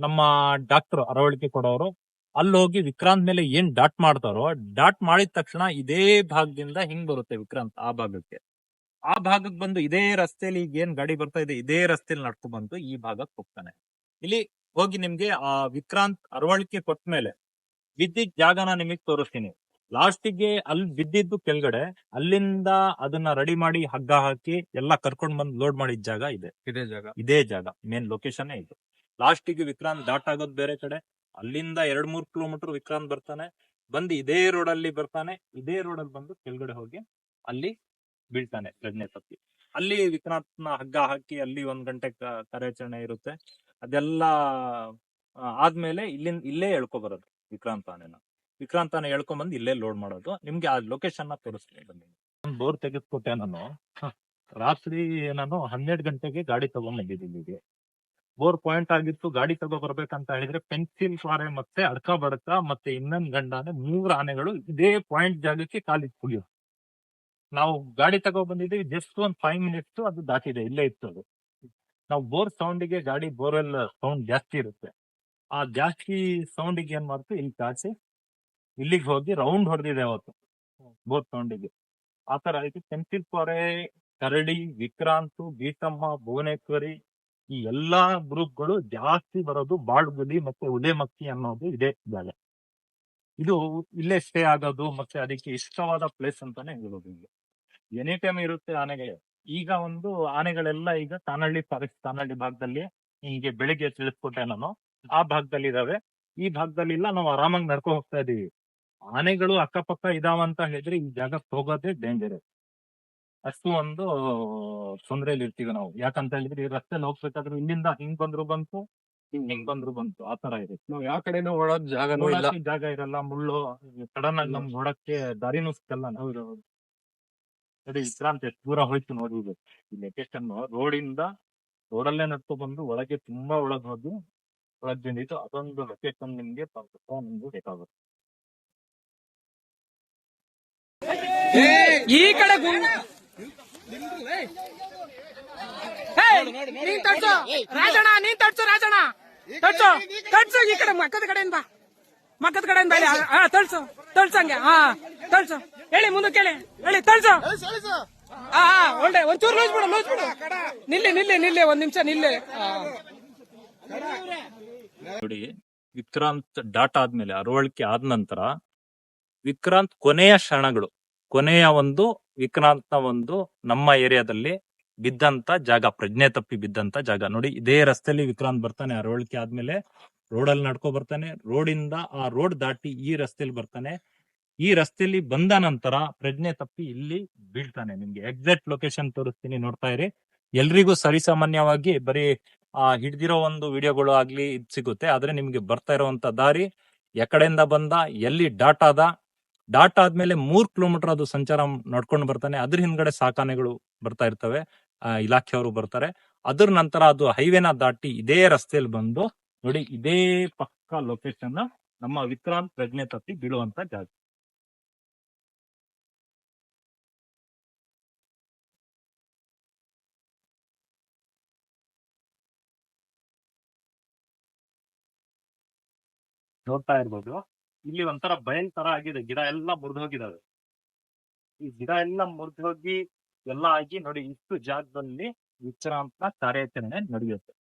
ನಮ್ಮ ಡಾಕ್ಟರ್ ಅರವಳಿಕೆ ಕೊಡೋರು. ಅಲ್ಲಿ ಹೋಗಿ ವಿಕ್ರಾಂತ್ ಮೇಲೆ ಏನ್ ಡಾಟ್ ಮಾಡ್ತಾರೋ, ಡಾಟ್ ಮಾಡಿದ ತಕ್ಷಣ ಇದೇ ಭಾಗದಿಂದ ಹಿಂಗ್ ಬರುತ್ತೆ ವಿಕ್ರಾಂತ್ ಆ ಭಾಗಕ್ಕೆ. ಆ ಭಾಗಕ್ಕೆ ಬಂದು ಇದೇ ರಸ್ತೆಯಲ್ಲಿ ಈಗ ಏನ್ ಗಾಡಿ ಬರ್ತಾ ಇದೆ ಇದೇ ರಸ್ತೆಯಲ್ಲಿ ನಡ್ಕೊಂಡ್ ಬಂದು ಈ ಭಾಗಕ್ಕೆ ಹೋಗ್ತಾನೆ. ಇಲ್ಲಿ ಹೋಗಿ ನಿಮ್ಗೆ ಆ ವಿಕ್ರಾಂತ್ ಅರವಳಿಕೆ ಕೊಟ್ಟ ಮೇಲೆ ಬಿದ್ದಿದ್ ಜಾಗನ ನಿಮಗ್ ತೋರಿಸ್ತೀನಿ. ಲಾಸ್ಟಿಗೆ ಅಲ್ಲಿ ಬಿದ್ದಿದ್ದು ಕೆಳಗಡೆ ಅಲ್ಲಿಂದ ಅದನ್ನ ರೆಡಿ ಮಾಡಿ ಹಗ್ಗ ಹಾಕಿ ಎಲ್ಲ ಕರ್ಕೊಂಡ್ ಬಂದು ಲೋಡ್ ಮಾಡಿದ ಜಾಗ ಇದೆ. ಇದೇ ಜಾಗ. ಇದೇ ಜಾಗ ಮೇನ್ ಲೊಕೇಶನ್ ಇದು. ಲಾಸ್ಟಿಗೆ ವಿಕ್ರಾಂತ್ ದಾಟ್ ಆಗೋದ್ ಬೇರೆ ಕಡೆ ಅಲ್ಲಿಂದ ಎರಡ್ ಮೂರ್ ಕಿಲೋಮೀಟರ್ ವಿಕ್ರಾಂತ್ ಬರ್ತಾನೆ ಬಂದು ಇದೇ ರೋಡ್ ಅಲ್ಲಿ ಬರ್ತಾನೆ ಇದೇ ರೋಡ್ ಅಲ್ಲಿ ಬಂದು ಕೆಳಗಡೆ ಹೋಗಿ ಅಲ್ಲಿ ಬೀಳ್ತಾನೆ ಎರಡನೇ ಸತಿ. ಅಲ್ಲಿ ವಿಕ್ರಾಂತ್ನ ಹಗ್ಗ ಹಾಕಿ ಅಲ್ಲಿ ಒಂದ್ ಗಂಟೆ ಕಾರ್ಯಾಚರಣೆ ಇರುತ್ತೆ. ಅದೆಲ್ಲ ಆದ್ಮೇಲೆ ಇಲ್ಲಿಂದ ಇಲ್ಲೇ ಎಳ್ಕೊ ಬರೋದು ವಿಕ್ರಾಂತ್ ಆನೆನ ವಿಕ್ರಾಂತ್ ಆನೆ ಎಳ್ಕೊಂಡ್ ಬಂದು ಇಲ್ಲೇ ಲೋಡ್ ಮಾಡೋದು. ನಿಮ್ಗೆ ಆ ಲೊಕೇಶನ್ನ ತೋರಿಸ್ತೀನಿ ಬನ್ನಿ. ಬೋರ್ ತೆಗೆದ್ಕೊಟ್ಟೆ ನಾನು. ರಾತ್ರಿ ನಾನು ಹನ್ನೆರಡು ಗಂಟೆಗೆ ಗಾಡಿ ತಗೊಂಡ್ ಬಂದಿದ್ದೀನಿ ಇಲ್ಲಿಗೆ. ಬೋರ್ ಪಾಯಿಂಟ್ ಆಗಿತ್ತು ಗಾಡಿ ತಗೋ ಬರ್ಬೇಕಂತ ಹೇಳಿದ್ರೆ ಪೆನ್ಸಿಲ್ ಸ್ವಾರೆ ಮತ್ತೆ ಅಡ್ಕ ಬಡಕ ಮತ್ತೆ ಇನ್ನೊಂದ್ ಗಂಡಾನೆ ಮೂರ್ ಆನೆಗಳು ಇದೇ ಪಾಯಿಂಟ್ ಜಾಗಕ್ಕೆ ಕಾಲಿಗೆ ಕುಡಿಯೋ ನಾವು ಗಾಡಿ ತಗೋ ಬಂದಿದ್ದೀವಿ ಜಸ್ಟ್ ಒಂದು ಫೈವ್ ಮಿನಿಟ್ಸ್ ಅದು ದಾಟಿದೆ, ಇಲ್ಲೇ ಇತ್ತು ಅದು. ನಾವು ಬೋರ್ ಸೌಂಡಿಗೆ ಗಾಡಿ ಬೋರ್ವೆಲ್ ಸೌಂಡ್ ಜಾಸ್ತಿ ಇರುತ್ತೆ. ಆ ಜಾಸ್ತಿ ಸೌಂಡಿಗೆ ಏನ್ ಮಾಡ್ತು, ಇಲ್ಲಿ ಕಾಸಿ ಇಲ್ಲಿಗೆ ಹೋಗಿ ರೌಂಡ್ ಹೊಡೆದಿದೆ ಅವತ್ತು ಬೋರ್ ಸೌಂಡಿಗೆ ಆ ತರ ಆಯ್ತು. ಪೆನ್ಸಿಲ್ ಪೊರೆ ಕರಡಿ ವಿಕ್ರಾಂತ್ ಗೀತಮ್ಮ ಭುವನೇಶ್ವರಿ ಈ ಎಲ್ಲಾ ಗ್ರೂಪ್ಗಳು ಜಾಸ್ತಿ ಬರೋದು ಬಾಳ್ಗುಲಿ ಮತ್ತೆ ಉದೇಮಕ್ಕಿ ಅನ್ನೋದು ಇದೇ ಜಾಗ. ಇದು ಇಲ್ಲೇ ಸ್ಟೇ ಆಗೋದು ಮತ್ತೆ ಅದಕ್ಕೆ ಇಷ್ಟವಾದ ಪ್ಲೇಸ್ ಅಂತಾನೆ ಹೇಳೋದು ಇಲ್ಲಿ ಎನಿ ಟೈಮ್ ಇರುತ್ತೆ ಆನೆಗೆ. ಈಗ ಒಂದು ಆನೆಗಳೆಲ್ಲ ಈಗ ತಾನಹಳ್ಳಿ ಫಾರೆಸ್ಟ್ ತಾನಹಳ್ಳಿ ಭಾಗದಲ್ಲಿ ಹಿಂಗೆ ಬೆಳಿಗ್ಗೆ ತಿಳಿಸ್ಕೊಟ್ಟೆ ನಾನು. ಆ ಭಾಗದಲ್ಲಿ ಇದಾವೆ ಈ ಭಾಗದಲ್ಲಿ ಇಲ್ಲ ನಾವು ಆರಾಮಾಗಿ ನಡ್ಕೊ ಹೋಗ್ತಾ ಇದೀವಿ ಆನೆಗಳು ಅಕ್ಕಪಕ್ಕ ಇದಾವ ಅಂತ ಹೇಳಿದ್ರೆ ಈ ಜಾಗಕ್ಕೆ ಹೋಗೋದೇ ಡೇಂಜರ್ ಅಷ್ಟು ಒಂದು ತೊಂದ್ರೆಯಲ್ಲಿ ಇರ್ತೀವಿ ನಾವು. ಯಾಕಂತ ಹೇಳಿದ್ರೆ ಈ ರಸ್ತೆಲಿ ಹೋಗ್ಬೇಕಾದ್ರೆ ಇಲ್ಲಿಂದ ಹಿಂಗ್ ಬಂದ್ರು ಬಂತು ಹಿಂಗ್ ಹಿಂಗ್ ಬಂದ್ರು ಬಂತು. ಆ ತರ ಇದೆ. ನಾವು ಯಾವ ಕಡೆನೂ ಓಡೋದ್ ಜಾಗ ಇಲ್ಲ. ಜಾಗ ಇರಲ್ಲ. ಮುಳ್ಳು ಸಡನ್ ಆಗಿ ನಮ್ಗೆ ನೋಡಕ್ಕೆ ದಾರಿನೂ ಸಿಕ್ಕಲ್ಲ ಹೌದು ನೋಡಿ ವಿಕ್ರಾಂತ್ ಎಷ್ಟು ದೂರ ಹೋಯ್ತು ನೋಡಿ ಇದು ಈ ಲೊಕೇಶನ್ ರೋಡಿಂದ ರೋಡಲ್ಲೇ ನಡ್ಕೊ ಬಂದು ಒಳಗೆ ತುಂಬಾ ಒಳಗ್ ಹೋಗಿ ಒಳಗ್ ಬಂದಿತ್ತು. ಅದೊಂದು ಲೊಕೇಶನ್ ನಿಮ್ಗೆ ಒಂದು ನಿಮ್ಗೆ ಬೇಕಾಗುತ್ತೆ. ಈ ಕಡೆ ನೀನ್ ತಡ್ಸು. ರಾಜಣ್ಣ ನೀನ್ ತಡ್ಸು ರಾಜಣ್ಣ. ತಡ್ಸು. ತಡ್ಸು ಈ ಕಡೆ ಮಕ್ಕದ ಕಡೆಯಿಂದ. ಬಾ ಮಕ್ಕದ ಕಡೆಯಿಂದ ಬಾ ಹಾ ತಳ್ಸು ತಳ್ಸಂಗೆ ಹಾ ತಳ್ಸು ಹೇಳಿ ಮುಂದಕ್ಕೆ ಹೇಳಿ ಹೇಳಿ ತಳ್ಸ ಹಾ ಒಳ್ಳೆ ಒಂಚೂರು ಲೂಸ್ ಬಿಡು ಲೂಸ್ ಬಿಡು ನಿಲ್ಲಿ ನಿಲ್ಲಿ ನಿಲ್ಲಿ ಒಂದ್ ನಿಮಿಷ ನಿಲ್ಲಿ. ನೋಡಿ ವಿಕ್ರಾಂತ್ ಡಾಟ್ ಆದ್ಮೇಲೆ ಅರವಳಿಕೆ ಆದ ನಂತರ ವಿಕ್ರಾಂತ್ ಕೊನೆಯ ಕ್ಷಣಗಳು ಕೊನೆಯ ಒಂದು ವಿಕ್ರಾಂತ್ನ ಒಂದು ನಮ್ಮ ಏರಿಯಾದಲ್ಲಿ ಬಿದ್ದಂತ ಜಾಗ ಪ್ರಜ್ಞೆ ತಪ್ಪಿ ಬಿದ್ದಂತ ಜಾಗ. ನೋಡಿ ಇದೇ ರಸ್ತೆಯಲ್ಲಿ ವಿಕ್ರಾಂತ್ ಬರ್ತಾನೆ ಅರವಳಿಕೆ ಆದ್ಮೇಲೆ ರೋಡಲ್ಲಿ ನಡ್ಕೊ ಬರ್ತಾನೆ ರೋಡಿಂದ ಆ ರೋಡ್ ದಾಟಿ ಈ ರಸ್ತೆಯಲ್ಲಿ ಬರ್ತಾನೆ. ಈ ರಸ್ತೆಯಲ್ಲಿ ಬಂದ ನಂತರ ಪ್ರಜ್ಞೆ ತಪ್ಪಿ ಇಲ್ಲಿ ಬೀಳ್ತಾನೆ. ನಿಮ್ಗೆ ಎಕ್ಸಾಕ್ಟ್ ಲೊಕೇಶನ್ ತೋರಿಸ್ತೀನಿ, ನೋಡ್ತಾ ಇರಿ. ಎಲ್ರಿಗೂ ಸರಿಸಾಮಾನ್ಯವಾಗಿ ಬರೀ, ಆ, ಹಿಡ್ದಿರೋ ಒಂದು ವಿಡಿಯೋಗಳು ಆಗ್ಲಿ ಇದ್ ಸಿಗುತ್ತೆ. ಆದ್ರೆ ನಿಮ್ಗೆ ಬರ್ತಾ ಇರುವಂತ ದಾರಿ ಎಕಡೆಯಿಂದ ಬಂದ, ಎಲ್ಲಿ ಡಾಟ್ ಆದ, ಡಾಟ್ ಆದ್ಮೇಲೆ ಮೂರ್ ಕಿಲೋಮೀಟರ್ ಅದು ಸಂಚಾರ ನಡ್ಕೊಂಡು ಬರ್ತಾನೆ. ಅದ್ರ ಹಿಂದ್ಗಡೆ ಸಾಕಾನೆಗಳು ಬರ್ತಾ ಇರ್ತವೆ. ಇಲಾಖೆಯವರು ಬರ್ತಾರೆ. ಅದ್ರ ನಂತರ ಅದು ಹೈವೇನ ದಾಟಿ ಇದೇ ರಸ್ತೆಯಲ್ಲಿ ಬಂದು ನೋಡಿ, ಇದೇ ಪಕ್ಕ ಲೊಕೇಶನ್ ನಮ್ಮ ವಿಕ್ರಾಂತ್ ಪ್ರಜ್ಞೆ ತಪ್ಪಿ ಬೀಳುವಂತ ಜಾಗ. ನೋಡ್ತಾ ಇರ್ಬೋದು. ಇಲ್ಲಿ ಒಂಥರ ಬಯಲ್ ತರ ಆಗಿದೆ. ಗಿಡ ಎಲ್ಲ ಮುರಿದು ಹೋಗಿದಾವೆ ಈ ಗಿಡ ಎಲ್ಲ ಮುರಿದು ಹೋಗಿ ಎಲ್ಲ ಆಗಿ ನೋಡಿ ಇಷ್ಟು ಜಾಗದಲ್ಲಿ ವಿಕ್ರಾಂತ್ನ ಕಾರ್ಯಾಚರಣೆ ನಡೆಯುತ್ತೆ.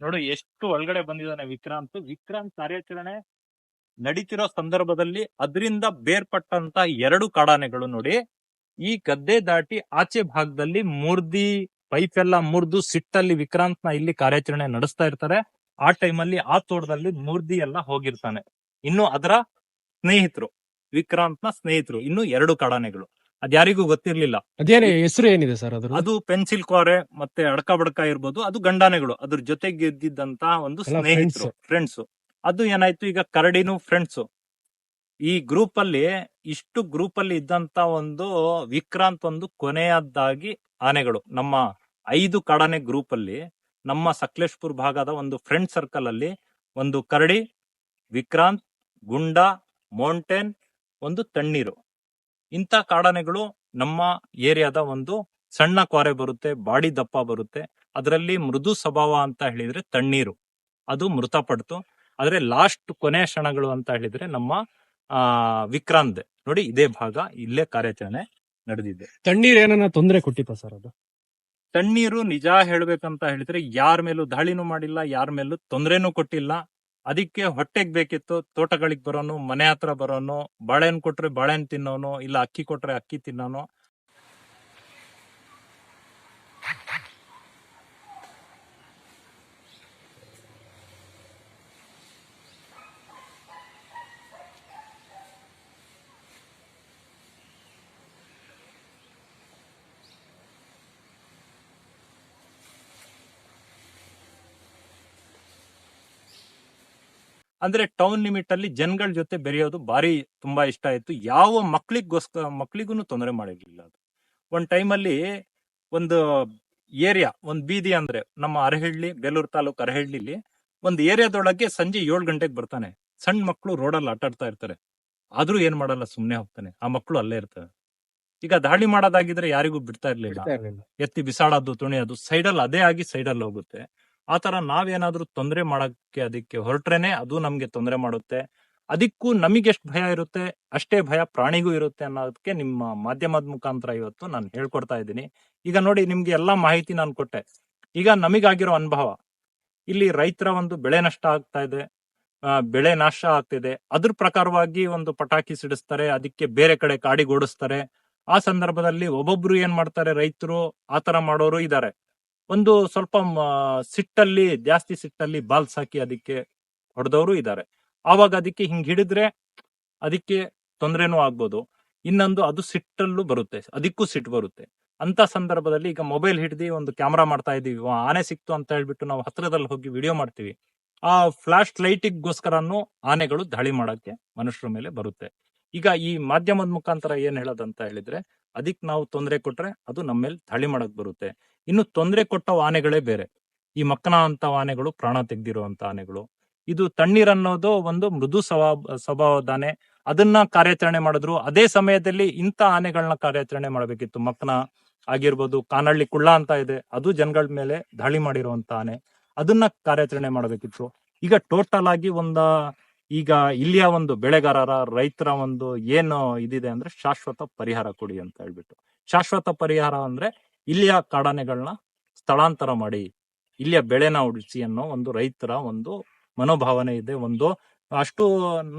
ನೋಡಿ ಎಷ್ಟು ಒಳಗಡೆ ಬಂದಿದ್ದಾನೆ ವಿಕ್ರಾಂತ್. ವಿಕ್ರಾಂತ್ ಕಾರ್ಯಾಚರಣೆ ನಡೀತಿರೋ ಸಂದರ್ಭದಲ್ಲಿ ಅದರಿಂದ ಬೇರ್ಪಟ್ಟಂತ ಎರಡು ಕಾಡಾನೆಗಳು ನೋಡಿ. ಈ ಗದ್ದೆ ದಾಟಿ ಆಚೆ ಭಾಗದಲ್ಲಿ ಮುರ್ದಿ, ಪೈಪ್ ಎಲ್ಲ ಮುರಿದು ಸಿಟ್ಟಲ್ಲಿ ವಿಕ್ರಾಂತ್ನ ಇಲ್ಲಿ ಕಾರ್ಯಾಚರಣೆ ನಡೆಸ್ತಾ ಇರ್ತಾರೆ. ಆ ಟೈಮಲ್ಲಿ ಆ ತೋಟದಲ್ಲಿ ಮೂರ್ದಿ ಎಲ್ಲ ಹೋಗಿರ್ತಾನೆ. ಇನ್ನು ಅದರ ಸ್ನೇಹಿತರು ವಿಕ್ರಾಂತ್ನ ಸ್ನೇಹಿತರು ಇನ್ನು ಎರಡು ಕಡಾನೆಗಳು. ಅದ್ಯಾರಿಗೂ ಗೊತ್ತಿರ್ಲಿಲ್ಲ. ಅದೇನೇ ಹೆಸರು ಏನಿದೆ ಸರ್ ಅದು ಅದು ಪೆನ್ಸಿಲ್ ಕೋರೆ ಮತ್ತೆ ಅಡಕ ಬಡಕ ಇರ್ಬೋದು ಅದು ಗಂಡಾನೆಗಳು ಅದ್ರ ಜೊತೆಗೆ ಇದ್ದಿದ್ದಂತ ಒಂದು ಸ್ನೇಹಿತರು ಫ್ರೆಂಡ್ಸ್ ಅದು ಏನಾಯ್ತು ಈಗ ಕರಡಿನು ಫ್ರೆಂಡ್ಸ್ ಈ ಗ್ರೂಪ್ ಅಲ್ಲಿ ಇಷ್ಟು ಗ್ರೂಪ್ ಅಲ್ಲಿ ಇದ್ದಂತ ಒಂದು ವಿಕ್ರಾಂತ್ ಒಂದು ಕೊನೆಯದ್ದಾಗಿ ಆನೆಗಳು. ನಮ್ಮ ಐದು ಕಾಡಾನೆ ಗ್ರೂಪ್ ಅಲ್ಲಿ ನಮ್ಮ ಸಕಲೇಶ್ಪುರ್ ಭಾಗದ ಒಂದು ಫ್ರೆಂಡ್ ಸರ್ಕಲ್ ಅಲ್ಲಿ ಒಂದು ಕರಡಿ, ವಿಕ್ರಾಂತ್, ಗುಂಡ ಮೌಂಟೇನ್ ಒಂದು ತಣ್ಣೀರು. ಇಂಥ ಕಾಡಾನೆಗಳು ನಮ್ಮ ಏರಿಯಾದ ಒಂದು ಸಣ್ಣ ಕೊರೆ ಬರುತ್ತೆ, ಬಾಡಿ ದಪ್ಪ ಬರುತ್ತೆ. ಅದರಲ್ಲಿ ಮೃದು ಸ್ವಭಾವ ಅಂತ ಹೇಳಿದ್ರೆ ತಣ್ಣೀರು. ಅದು ಮೃತಪಡ್ತು. ಆದ್ರೆ ಲಾಸ್ಟ್ ಕೊನೆ ಕ್ಷಣಗಳು ಅಂತ ಹೇಳಿದ್ರೆ ನಮ್ಮ, ಆ, ವಿಕ್ರಾಂತ್. ನೋಡಿ, ಇದೇ ಭಾಗ, ಇಲ್ಲೇ ಕಾರ್ಯಾಚರಣೆ ನಡೆದಿದೆ. ತಣ್ಣೀರ್ ಏನನ್ನ ತೊಂದರೆ ಕೊಟ್ಟಿತ್ತ ಸರ್ ಅದು? ತಣ್ಣೀರು ನಿಜ ಹೇಳ್ಬೇಕಂತ ಹೇಳಿದ್ರೆ ಯಾರ ಮೇಲೂ ದಾಳಿನೂ ಮಾಡಿಲ್ಲ, ಯಾರ ಮೇಲೂ ತೊಂದರೆನೂ ಕೊಟ್ಟಿಲ್ಲ. ಅದಕ್ಕೆ ಹೊಟ್ಟೆಗ್ ಬೇಕಿತ್ತು ತೋಟಗಳಿಗೆ ಬರೋನು, ಮನೆ ಹತ್ರ ಬರೋನು, ಬಾಳೆಹಣ್ಣು ಕೊಟ್ರೆ ಬಾಳೆಹಣ್ಣು ತಿನ್ನೋನು, ಇಲ್ಲ ಅಕ್ಕಿ ಕೊಟ್ರೆ ಅಕ್ಕಿ ತಿನ್ನೋನು. ಅಂದ್ರೆ ಟೌನ್ ಲಿಮಿಟ್ ಅಲ್ಲಿ ಜನಗಳ ಜೊತೆ ಬೆರೆಯೋದು ಬಾರಿ ತುಂಬಾ ಇಷ್ಟ ಆಯ್ತು. ಯಾವ ಮಕ್ಳಿಗೋಸ್ಕರ ಮಕ್ಳಿಗೂ ತೊಂದರೆ ಮಾಡಿರ್ಲಿಲ್ಲ ಅದು. ಒಂದ್ ಟೈಮಲ್ಲಿ ಒಂದು ಏರಿಯಾ ಒಂದ್ ಬೀದಿ ಅಂದ್ರೆ ನಮ್ಮ ಅರಹಳ್ಳಿ ಬೇಲೂರು ತಾಲೂಕು ಅರಹಳ್ಳಿಲಿ ಒಂದು ಏರಿಯಾದೊಳಗೆ ಸಂಜೆ ಏಳು ಗಂಟೆಗೆ ಬರ್ತಾನೆ. ಸಣ್ಣ ಮಕ್ಕಳು ರೋಡಲ್ಲಿ ಆಟಾಡ್ತಾ ಇರ್ತಾರೆ. ಆದ್ರೂ ಏನ್ ಮಾಡಲ್ಲ ಸುಮ್ನೆ ಹೋಗ್ತಾನೆ. ಆ ಮಕ್ಕಳು ಅಲ್ಲೇ ಇರ್ತಾರೆ. ಈಗ ದಾಳಿ ಮಾಡೋದಾಗಿದ್ರೆ ಯಾರಿಗೂ ಬಿಡ್ತಾ ಇರ್ಲಿಲ್ಲ. ಬಿಡ್ತಾ ಇರ್ಲಿಲ್ಲ. ಎತ್ತಿ ಬಿಸಾಡೋದು ತುಣಿಯೋದು ಸೈಡಲ್ಲಿ ಅದೇ ಆಗಿ ಸೈಡಲ್ಲಿ ಹೋಗುತ್ತೆ. ಆ ತರ ನಾವೇನಾದ್ರೂ ತೊಂದರೆ ಮಾಡಕ್ಕೆ ಅದಕ್ಕೆ ಹೊರಟ್ರೇನೆ ಅದು ನಮ್ಗೆ ತೊಂದರೆ ಮಾಡುತ್ತೆ. ಅದಕ್ಕೂ ನಮಗೆ ಎಷ್ಟು ಭಯ ಇರುತ್ತೆ, ಅಷ್ಟೇ ಭಯ ಪ್ರಾಣಿಗೂ ಇರುತ್ತೆ ಅನ್ನೋದಕ್ಕೆ ನಿಮ್ಮ ಮಾಧ್ಯಮದ ಮುಖಾಂತರ ಇವತ್ತು ನಾನು ಹೇಳ್ಕೊಡ್ತಾ ಇದ್ದೀನಿ. ಈಗ ನೋಡಿ, ನಿಮ್ಗೆ ಎಲ್ಲಾ ಮಾಹಿತಿ ನಾನು ಕೊಟ್ಟೆ. ಈಗ ನಮಗಾಗಿರೋ ಅನುಭವ. ಇಲ್ಲಿ ರೈತರ ಒಂದು ಬೆಳೆ ನಷ್ಟ ಆಗ್ತಾ ಇದೆ ಬೆಳೆ ನಾಶ ಆಗ್ತಿದೆ. ಅದ್ರ ಪ್ರಕಾರವಾಗಿ ಒಂದು ಪಟಾಕಿ ಸಿಡಿಸ್ತಾರೆ, ಅದಕ್ಕೆ ಬೇರೆ ಕಡೆ ಕಾಡಿಗೋಡಿಸ್ತಾರೆ ಆ ಸಂದರ್ಭದಲ್ಲಿ ಒಬ್ಬೊಬ್ರು ಏನ್ ಮಾಡ್ತಾರೆ, ರೈತರು ಆತರ ಮಾಡೋರು ಇದಾರೆ ಒಂದು ಸ್ವಲ್ಪ ಸಿಟ್ಟಲ್ಲಿ, ಜಾಸ್ತಿ ಸಿಟ್ಟಲ್ಲಿ ಬಾಲ್ಸ್ ಹಾಕಿ ಅದಕ್ಕೆ ಹೊಡೆದವರು ಇದ್ದಾರೆ ಆವಾಗ ಅದಕ್ಕೆ ಹಿಂಗ್ ಹಿಡಿದ್ರೆ ಅದಕ್ಕೆ ತೊಂದರೆನೂ ಆಗ್ಬೋದು. ಇನ್ನೊಂದು ಅದು ಸಿಟ್ಟಲ್ಲೂ ಬರುತ್ತೆ, ಅದಕ್ಕೂ ಸಿಟ್ಟು ಬರುತ್ತೆ. ಅಂತ ಸಂದರ್ಭದಲ್ಲಿ ಈಗ ಮೊಬೈಲ್ ಹಿಡ್ದು ಒಂದು ಕ್ಯಾಮ್ರಾ ಮಾಡ್ತಾ ಇದೀವಿ ಆನೆ ಸಿಕ್ತು ಅಂತ ಹೇಳ್ಬಿಟ್ಟು ನಾವು ಹತ್ರದಲ್ಲಿ ಹೋಗಿ ವಿಡಿಯೋ ಮಾಡ್ತೀವಿ. ಆ ಫ್ಲಾಶ್ ಲೈಟಿಗೋಸ್ಕರನು ಆನೆಗಳು ದಾಳಿ ಮಾಡಕ್ಕೆ ಮನುಷ್ಯರ ಮೇಲೆ ಬರುತ್ತೆ. ಈಗ ಈ ಮಾಧ್ಯಮದ ಮುಖಾಂತರ ಏನ್ ಹೇಳೋದಂತ ಹೇಳಿದ್ರೆ, ಅದಕ್ಕೆ ನಾವು ತೊಂದರೆ ಕೊಟ್ರೆ ಅದು ನಮ್ಮ ಮೇಲೆ ದಾಳಿ ಮಾಡಕ್ ಬರುತ್ತೆ. ಇನ್ನು ತೊಂದರೆ ಕೊಟ್ಟ ಆನೆಗಳೇ ಬೇರೆ. ಈ ಮಕ್ಕನ ಅಂತ ಆನೆಗಳು, ಪ್ರಾಣ ತೆಗ್ದಿರುವಂತ ಆನೆಗಳು. ಇದು ತಣ್ಣೀರ್ ಅನ್ನೋದು ಒಂದು ಮೃದು ಸ್ವಭಾವ ಸ್ವಭಾವದ ಆನೆ ಅದನ್ನ ಕಾರ್ಯಾಚರಣೆ ಮಾಡಿದ್ರು. ಅದೇ ಸಮಯದಲ್ಲಿ ಇಂಥ ಆನೆಗಳನ್ನ ಕಾರ್ಯಾಚರಣೆ ಮಾಡಬೇಕಿತ್ತು. ಮಕ್ಕನ ಆಗಿರ್ಬೋದು, ಕಾನಳ್ಳಿ ಕುಳ್ಳ ಅಂತ ಇದೆ. ಅದು ಜನಗಳ ಮೇಲೆ ದಾಳಿ ಮಾಡಿರುವಂತ ಆನೆ. ಅದನ್ನ ಕಾರ್ಯಾಚರಣೆ ಮಾಡಬೇಕಿತ್ತು. ಈಗ ಟೋಟಲ್ ಆಗಿ ಒಂದ, ಈಗ ಇಲ್ಲಿಯ ಒಂದು ಬೆಳೆಗಾರರ, ರೈತರ ಒಂದು ಏನು ಇದಿದೆ ಅಂದ್ರೆ ಶಾಶ್ವತ ಪರಿಹಾರ ಕೊಡಿ ಅಂತ ಹೇಳ್ಬಿಟ್ಟು. ಶಾಶ್ವತ ಪರಿಹಾರ ಅಂದ್ರೆ ಇಲ್ಲಿಯ ಕಾಡಾನೆಗಳನ್ನ ಸ್ಥಳಾಂತರ ಮಾಡಿ, ಇಲ್ಲಿಯ ಬೆಳೆನ ಉಳಿಸಿ ಅನ್ನೋ ಒಂದು ರೈತರ ಒಂದು ಮನೋಭಾವನೆ ಇದೆ, ಒಂದು ಅಷ್ಟು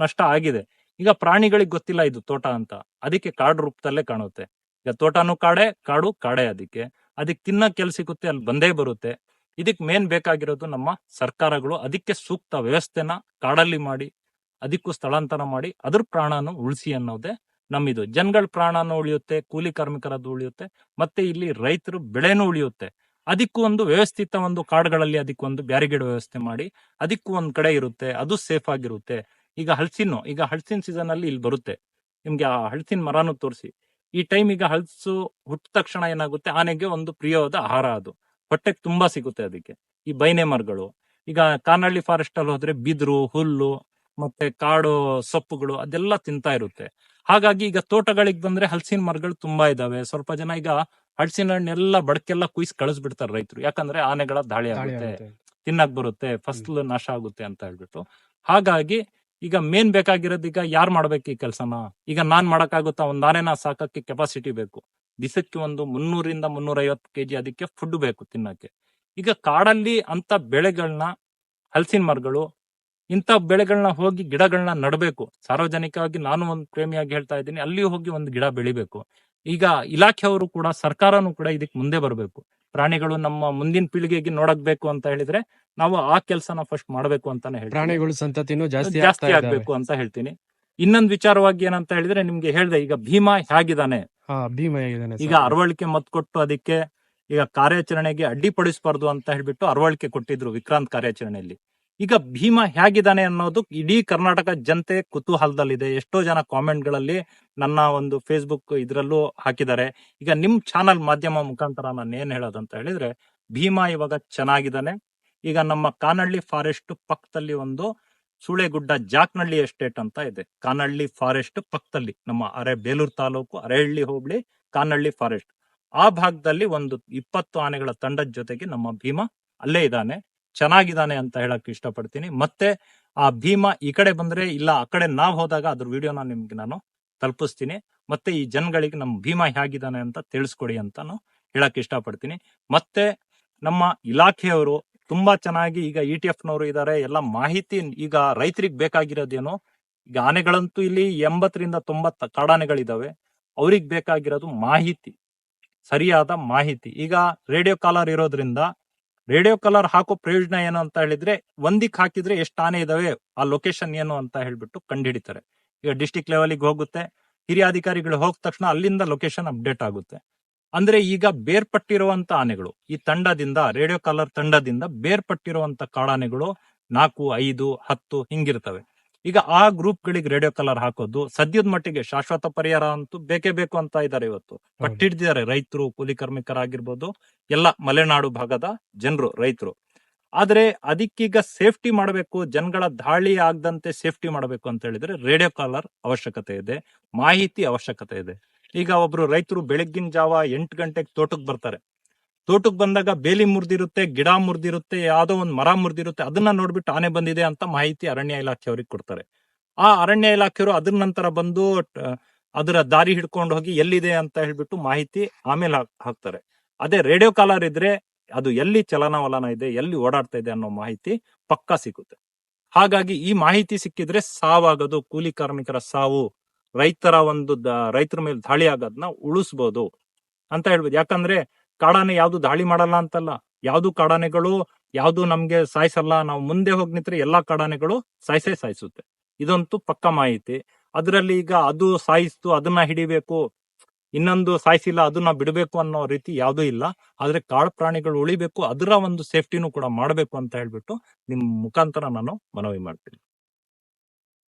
ನಷ್ಟ ಆಗಿದೆ. ಈಗ ಪ್ರಾಣಿಗಳಿಗೆ ಗೊತ್ತಿಲ್ಲ ಇದು ತೋಟ ಅಂತ. ಅದಕ್ಕೆ ಕಾಡು ರೂಪದಲ್ಲೇ ಕಾಣುತ್ತೆ. ಈಗ ತೋಟನೂ ಕಾಡೆ, ಕಾಡು ಕಾಡೆ ಅದಕ್ಕೆ. ಅದಕ್ಕೆ ತಿನ್ನ ಕೆಲ್ಸ ಸಿಗುತ್ತೆ, ಅಲ್ಲಿ ಬಂದೇ ಬರುತ್ತೆ. ಇದಕ್ಕೆ ಮೇನ್ ಬೇಕಾಗಿರೋದು ನಮ್ಮ ಸರ್ಕಾರಗಳು ಅದಕ್ಕೆ ಸೂಕ್ತ ವ್ಯವಸ್ಥೆನ ಕಾಡಲ್ಲಿ ಮಾಡಿ, ಅದಕ್ಕೂ ಸ್ಥಳಾಂತರ ಮಾಡಿ, ಅದ್ರ ಪ್ರಾಣನ ಉಳಿಸಿ ಅನ್ನೋದೇ ನಮ್ಮಿದು ಜನಗಳ ಪ್ರಾಣನೂ ಉಳಿಯುತ್ತೆ, ಕೂಲಿ ಕಾರ್ಮಿಕರದ್ದು ಉಳಿಯುತ್ತೆ, ಮತ್ತೆ ಇಲ್ಲಿ ರೈತರು ಬೆಳೆನೂ ಉಳಿಯುತ್ತೆ. ಅದಕ್ಕೂ ಒಂದು ವ್ಯವಸ್ಥಿತ ಒಂದು ಕಾಡುಗಳಲ್ಲಿ ಅದಕ್ಕೊಂದು ಬ್ಯಾರಿಗೇಡ್ ವ್ಯವಸ್ಥೆ ಮಾಡಿ, ಅದಕ್ಕೂ ಒಂದ್ ಕಡೆ ಇರುತ್ತೆ, ಅದು ಸೇಫ್ ಆಗಿರುತ್ತೆ. ಈಗ ಹಲಸಿನ್ನು ಈಗ ಹಲಸಿನ ಸೀಸನ್ ಅಲ್ಲಿ ಇಲ್ಲಿ ಬರುತ್ತೆ. ನಿಮ್ಗೆ ಆ ಹಲಸಿನ ಮರನು ತೋರಿಸಿ. ಈ ಟೈಮ್ ಈಗ ಹಲಸು ಹುಟ್ಟ ತಕ್ಷಣ ಏನಾಗುತ್ತೆ, ಆನೆಗೆ ಒಂದು ಪ್ರಿಯವಾದ ಆಹಾರ ಅದು. ಹೊಟ್ಟೆಗೆ ತುಂಬಾ ಸಿಗುತ್ತೆ ಅದಕ್ಕೆ. ಈ ಬೈನೆ ಮರಗಳು. ಈಗ ಕಾನಹಳ್ಳಿ ಫಾರೆಸ್ಟ್ ಅಲ್ಲಿ ಹೋದ್ರೆ ಬಿದಿರು, ಹುಲ್ಲು, ಮತ್ತೆ ಕಾಡು ಸೊಪ್ಪುಗಳು ಅದೆಲ್ಲ ತಿಂತಾ ಇರುತ್ತೆ. ಹಾಗಾಗಿ ಈಗ ತೋಟಗಳಿಗೆ ಬಂದ್ರೆ ಹಲಸಿನ ಮರಗಳು ತುಂಬಾ ಇದಾವೆ. ಸ್ವಲ್ಪ ಜನ ಈಗ ಹಲಸಿನ ಹಣ್ಣೆಲ್ಲ ಬಡಕೆಲ್ಲ ಕುಯ್ಸ್ ಕಳಿಸ್ಬಿಡ್ತಾರೆ ರೈತರು. ಯಾಕಂದ್ರೆ ಆನೆಗಳ ದಾಳಿ ಆಗುತ್ತೆ. ತಿನ್ನಕ್ ಬರುತ್ತೆ ಫಸಲು ನಾಶ ಆಗುತ್ತೆ ಅಂತ ಹೇಳ್ಬಿಟ್ಟು. ಹಾಗಾಗಿ ಈಗ ಮೇನ್ ಬೇಕಾಗಿರೋದು ಈಗ ಯಾರು ಮಾಡ್ಬೇಕು ಈ ಕೆಲಸನ? ಈಗ ನಾನ್ ಮಾಡಕ್ಕಾಗುತ್ತಾ ಒಂದ್ ಆನೆನ ಸಾಕಕ್ಕೆ ಕೆಪಾಸಿಟಿ ಬೇಕು. ದಿಸಕ್ಕೆ ಒಂದು ಮುನ್ನೂರಿಂದ ಮುನ್ನೂರ ಐವತ್ತು ಕೆಜಿ ಅದಕ್ಕೆ ಫುಡ್ ಬೇಕು ತಿನ್ನಕ್ಕೆ. ಈಗ ಕಾಡಲ್ಲಿ ಅಂತ ಬೆಳೆಗಳನ್ನ ಹಲಸಿನ ಮರಗಳು ಇಂಥ ಬೆಳೆಗಳನ್ನ ಹೋಗಿ ಗಿಡಗಳನ್ನ ನಡಬೇಕು. ಸಾರ್ವಜನಿಕವಾಗಿ ನಾನು ಒಂದು ಪ್ರೇಮಿಯಾಗಿ ಹೇಳ್ತಾ ಇದ್ದೀನಿ ಅಲ್ಲಿ ಹೋಗಿ ಒಂದು ಗಿಡ ಬೆಳಿಬೇಕು. ಈಗ ಇಲಾಖೆಯವರು ಕೂಡ ಸರ್ಕಾರನು ಕೂಡ ಇದಕ್ಕೆ ಮುಂದೆ ಬರಬೇಕು. ಪ್ರಾಣಿಗಳು ನಮ್ಮ ಮುಂದಿನ ಪೀಳಿಗೆಗೆ ನೋಡಕ್ಬೇಕು ಅಂತ ಹೇಳಿದ್ರೆ ನಾವು ಆ ಕೆಲಸನ ಫಸ್ಟ್ ಮಾಡಬೇಕು ಅಂತಾನೆ ಹೇಳ್ತೀನಿ. ಪ್ರಾಣಿಗಳ ಸಂತತಿನೂ ಜಾಸ್ತಿ ಜಾಸ್ತಿ ಆಗ್ಬೇಕು ಅಂತ ಹೇಳ್ತೀನಿ. ಇನ್ನೊಂದ್ ವಿಚಾರವಾಗಿ ಏನಂತ ಹೇಳಿದ್ರೆ ನಿಮ್ಗೆ ಹೇಳ್ದೆ ಈಗ ಭೀಮ ಹೇಗಿದ್ದಾನೆ? ಈಗ ಅರವಳಿಕೆ ಮತ್ ಕೊಟ್ಟು ಅದಕ್ಕೆ ಈಗ ಕಾರ್ಯಾಚರಣೆಗೆ ಅಡ್ಡಿಪಡಿಸಬಾರ್ದು ಅಂತ ಹೇಳ್ಬಿಟ್ಟು ಅರವಳಿಕೆ ಕೊಟ್ಟಿದ್ರು ವಿಕ್ರಾಂತ್ ಕಾರ್ಯಾಚರಣೆಯಲ್ಲಿ. ಈಗ ಭೀಮ ಹೇಗಿದ್ದಾನೆ ಅನ್ನೋದು ಇಡೀ ಕರ್ನಾಟಕ ಜನತೆ ಕುತೂಹಲದಲ್ಲಿದೆ. ಎಷ್ಟೋ ಜನ ಕಾಮೆಂಟ್ಗಳಲ್ಲಿ ನನ್ನ ಒಂದು ಫೇಸ್ಬುಕ್ ಇದರಲ್ಲೂ ಹಾಕಿದ್ದಾರೆ. ಈಗ ನಿಮ್ ಚಾನಲ್ ಮಾಧ್ಯಮ ಮುಖಾಂತರ ನಾನು ಏನ್ ಹೇಳೋದಂತ ಹೇಳಿದ್ರೆ, ಭೀಮಾ ಇವಾಗ ಚೆನ್ನಾಗಿದ್ದಾನೆ. ಈಗ ನಮ್ಮ ಕಾನಹಳ್ಳಿ ಫಾರೆಸ್ಟ್ ಪಕ್ಕದಲ್ಲಿ ಒಂದು ಸೂಳೆಗುಡ್ಡ ಜಾಕ್ನಳ್ಳಿ ಎಸ್ಟೇಟ್ ಅಂತ ಇದೆ. ಕಾನಹಳ್ಳಿ ಫಾರೆಸ್ಟ್ ಪಕ್ಕದಲ್ಲಿ ನಮ್ಮ ಅರೆ ಬೇಲೂರು ತಾಲೂಕು, ಅರೆಹಳ್ಳಿ, ಹೋಬಳಿ ಕಾನಹಳ್ಳಿ ಫಾರೆಸ್ಟ್ ಆ ಭಾಗದಲ್ಲಿ ಒಂದು ಇಪ್ಪತ್ತು ಆನೆಗಳ ತಂಡದ ಜೊತೆಗೆ ನಮ್ಮ ಭೀಮ ಅಲ್ಲೇ ಇದ್ದಾನೆ. ಚೆನ್ನಾಗಿದ್ದಾನೆ ಅಂತ ಹೇಳಕ್ ಇಷ್ಟಪಡ್ತೀನಿ. ಮತ್ತೆ ಆ ಭೀಮ ಈ ಕಡೆ ಬಂದ್ರೆ ಇಲ್ಲ, ಆ ಕಡೆ ನಾವ್ ಹೋದಾಗ ಅದ್ರ ವಿಡಿಯೋನ ನಿಮ್ಗೆ ನಾನು ತಲುಪಿಸ್ತೀನಿ. ಮತ್ತೆ ಈ ಜನಗಳಿಗೆ ನಮ್ಮ ಭೀಮ ಹೇಗಿದ್ದಾನೆ ಅಂತ ತಿಳಿಸ್ಕೊಡಿ ಅಂತಾನು ಹೇಳಕ್ ಇಷ್ಟಪಡ್ತೀನಿ. ಮತ್ತೆ ನಮ್ಮ ಇಲಾಖೆಯವರು ತುಂಬಾ ಚೆನ್ನಾಗಿ ಈಗ ಇ ಟಿ ಎಫ್ನವರು ಇದ್ದಾರೆ ಎಲ್ಲ ಮಾಹಿತಿ ಈಗ ರೈತರಿಗೆ ಬೇಕಾಗಿರೋದೇನು? ಈಗ ಆನೆಗಳಂತೂ ಇಲ್ಲಿ ಎಂಬತ್ತರಿಂದ ತೊಂಬತ್ತ ಕಾಡಾನೆಗಳಿದಾವೆ. ಅವ್ರಿಗೆ ಬೇಕಾಗಿರೋದು ಮಾಹಿತಿ, ಸರಿಯಾದ ಮಾಹಿತಿ. ಈಗ ರೇಡಿಯೋ ಕಾಲರ್ ಇರೋದ್ರಿಂದ ರೇಡಿಯೋ ಕಲರ್ ಹಾಕೋ ಪ್ರಯೋಜನ ಏನು ಅಂತ ಹೇಳಿದ್ರೆ ಒಂದಿಕ್ ಹಾಕಿದ್ರೆ ಎಷ್ಟು ಆನೆ ಇದಾವೆ, ಆ ಲೊಕೇಶನ್ ಏನು ಅಂತ ಹೇಳ್ಬಿಟ್ಟು ಕಂಡುಹಿಡಿತಾರೆ. ಈಗ ಡಿಸ್ಟಿಕ್ ಲೆವೆಲ್ಗೆ ಹೋಗುತ್ತೆ, ಹಿರಿಯ ಅಧಿಕಾರಿಗಳು ಹೋಗಿದ ತಕ್ಷಣ ಅಲ್ಲಿಂದ ಲೊಕೇಶನ್ ಅಪ್ಡೇಟ್ ಆಗುತ್ತೆ. ಅಂದ್ರೆ ಈಗ ಬೇರ್ಪಟ್ಟಿರುವಂತ ಆನೆಗಳು, ಈ ತಂಡದಿಂದ, ರೇಡಿಯೋ ಕಾಲರ್ ತಂಡದಿಂದ ಬೇರ್ಪಟ್ಟಿರುವಂತ ಕಾಡಾನೆಗಳು ನಾಲ್ಕು, ಐದು, ಹತ್ತು ಹಿಂಗಿರ್ತವೆ. ಈಗ ಆ ಗ್ರೂಪ್ ಗಳಿಗೆ ರೇಡಿಯೋ ಕಲರ್ ಹಾಕೋದು ಸದ್ಯದ ಮಟ್ಟಿಗೆ ಶಾಶ್ವತ ಪರಿಹಾರ ಅಂತೂ ಬೇಕೇ ಬೇಕು ಅಂತ ಇದ್ದಾರೆ ಇವತ್ತು. ಪಟ್ಟಿಡ್ದಿದ್ದಾರೆ ರೈತರು ಕೂಲಿ ಕಾರ್ಮಿಕರಾಗಿರ್ಬೋದು ಎಲ್ಲ ಮಲೆನಾಡು ಭಾಗದ ಜನರು ರೈತರು. ಆದ್ರೆ ಅದಕ್ಕೀಗ ಸೇಫ್ಟಿ ಮಾಡಬೇಕು ಜನಗಳ ದಾಳಿ ಆಗದಂತೆ ಸೇಫ್ಟಿ ಮಾಡಬೇಕು ಅಂತ ಹೇಳಿದ್ರೆ ರೇಡಿಯೋ ಕಾಲರ್ ಅವಶ್ಯಕತೆ ಇದೆ ಮಾಹಿತಿ ಅವಶ್ಯಕತೆ ಇದೆ. ಈಗ ಒಬ್ರು ರೈತರು ಬೆಳಗ್ಗಿನ ಜಾವ ಎಂಟು ಗಂಟೆಗೆ ತೋಟಕ್ಕೆ ಬರ್ತಾರೆ. ತೋಟಕ್ಕೆ ಬಂದಾಗ ಬೇಲಿ ಮುರಿದಿರುತ್ತೆ, ಗಿಡ ಮುರಿದಿರುತ್ತೆ, ಯಾವುದೋ ಒಂದು ಮರ ಮುರಿದಿರುತ್ತೆ, ಅದನ್ನ ನೋಡ್ಬಿಟ್ಟು ಆನೆ ಬಂದಿದೆ ಅಂತ ಮಾಹಿತಿ ಅರಣ್ಯ ಇಲಾಖೆಯವ್ರಿಗೆ ಕೊಡ್ತಾರೆ. ಆ ಅರಣ್ಯ ಇಲಾಖೆಯವರು ಅದ್ರ ನಂತರ ಬಂದು ಅದರ ದಾರಿ ಹಿಡ್ಕೊಂಡು ಹೋಗಿ ಎಲ್ಲಿದೆ ಅಂತ ಹೇಳ್ಬಿಟ್ಟು ಮಾಹಿತಿ ಆಮೇಲೆ ಹಾಕ್- ಹಾಕ್ತಾರೆ. ಅದೇ ರೇಡಿಯೋ ಕಾಲರ್ ಇದ್ರೆ ಅದು ಎಲ್ಲಿ ಚಲನವಲನ ಇದೆ, ಎಲ್ಲಿ ಓಡಾಡ್ತಾ ಇದೆ ಅನ್ನೋ ಮಾಹಿತಿ ಪಕ್ಕಾ ಸಿಗುತ್ತೆ. ಹಾಗಾಗಿ ಈ ಮಾಹಿತಿ ಸಿಕ್ಕಿದ್ರೆ ಸಾವಾಗದು, ಕೂಲಿ ಕಾರ್ಮಿಕರ ಸಾವು, ರೈತರ ಒಂದು ರೈತರ ಮೇಲೆ ದಾಳಿ ಆಗೋದನ್ನ ಉಳಿಸ್ಬೋದು ಅಂತ ಹೇಳ್ಬೋದು. ಯಾಕಂದ್ರೆ ಕಾಡಾನೆ ಯಾವ್ದು ದಾಳಿ ಮಾಡಲ್ಲ ಅಂತಲ್ಲ. ಯಾವ್ದು ಕಾಡಾನೆಗಳು, ಯಾವ್ದು ನಮ್ಗೆ ಸಾಯಿಸಲ್ಲ, ನಾವು ಮುಂದೆ ಹೋಗಿ ನಿಂತ್ರೆ ಎಲ್ಲಾ ಕಾಡಾನೆಗಳು ಸಾಯಿಸೇ ಸಾಯಿಸುತ್ತೆ. ಇದಂತೂ ಪಕ್ಕ ಮಾಹಿತಿ. ಅದರಲ್ಲಿ ಈಗ ಅದು ಸಾಯಿಸ್ತು, ಅದನ್ನ ಹಿಡಿಬೇಕು, ಇನ್ನೊಂದು ಸಾಯಿಸಿಲ್ಲ, ಅದನ್ನ ಬಿಡಬೇಕು ಅನ್ನೋ ರೀತಿ ಯಾವುದೂ ಇಲ್ಲ. ಆದ್ರೆ ಕಾಡು ಪ್ರಾಣಿಗಳು ಉಳಿಬೇಕು, ಅದರ ಒಂದು ಸೇಫ್ಟಿನೂ ಕೂಡ ಮಾಡಬೇಕು ಅಂತ ಹೇಳ್ಬಿಟ್ಟು ನಿಮ್ ಮುಖಾಂತರ ನಾನು ಮನವಿ ಮಾಡ್ತೀನಿ.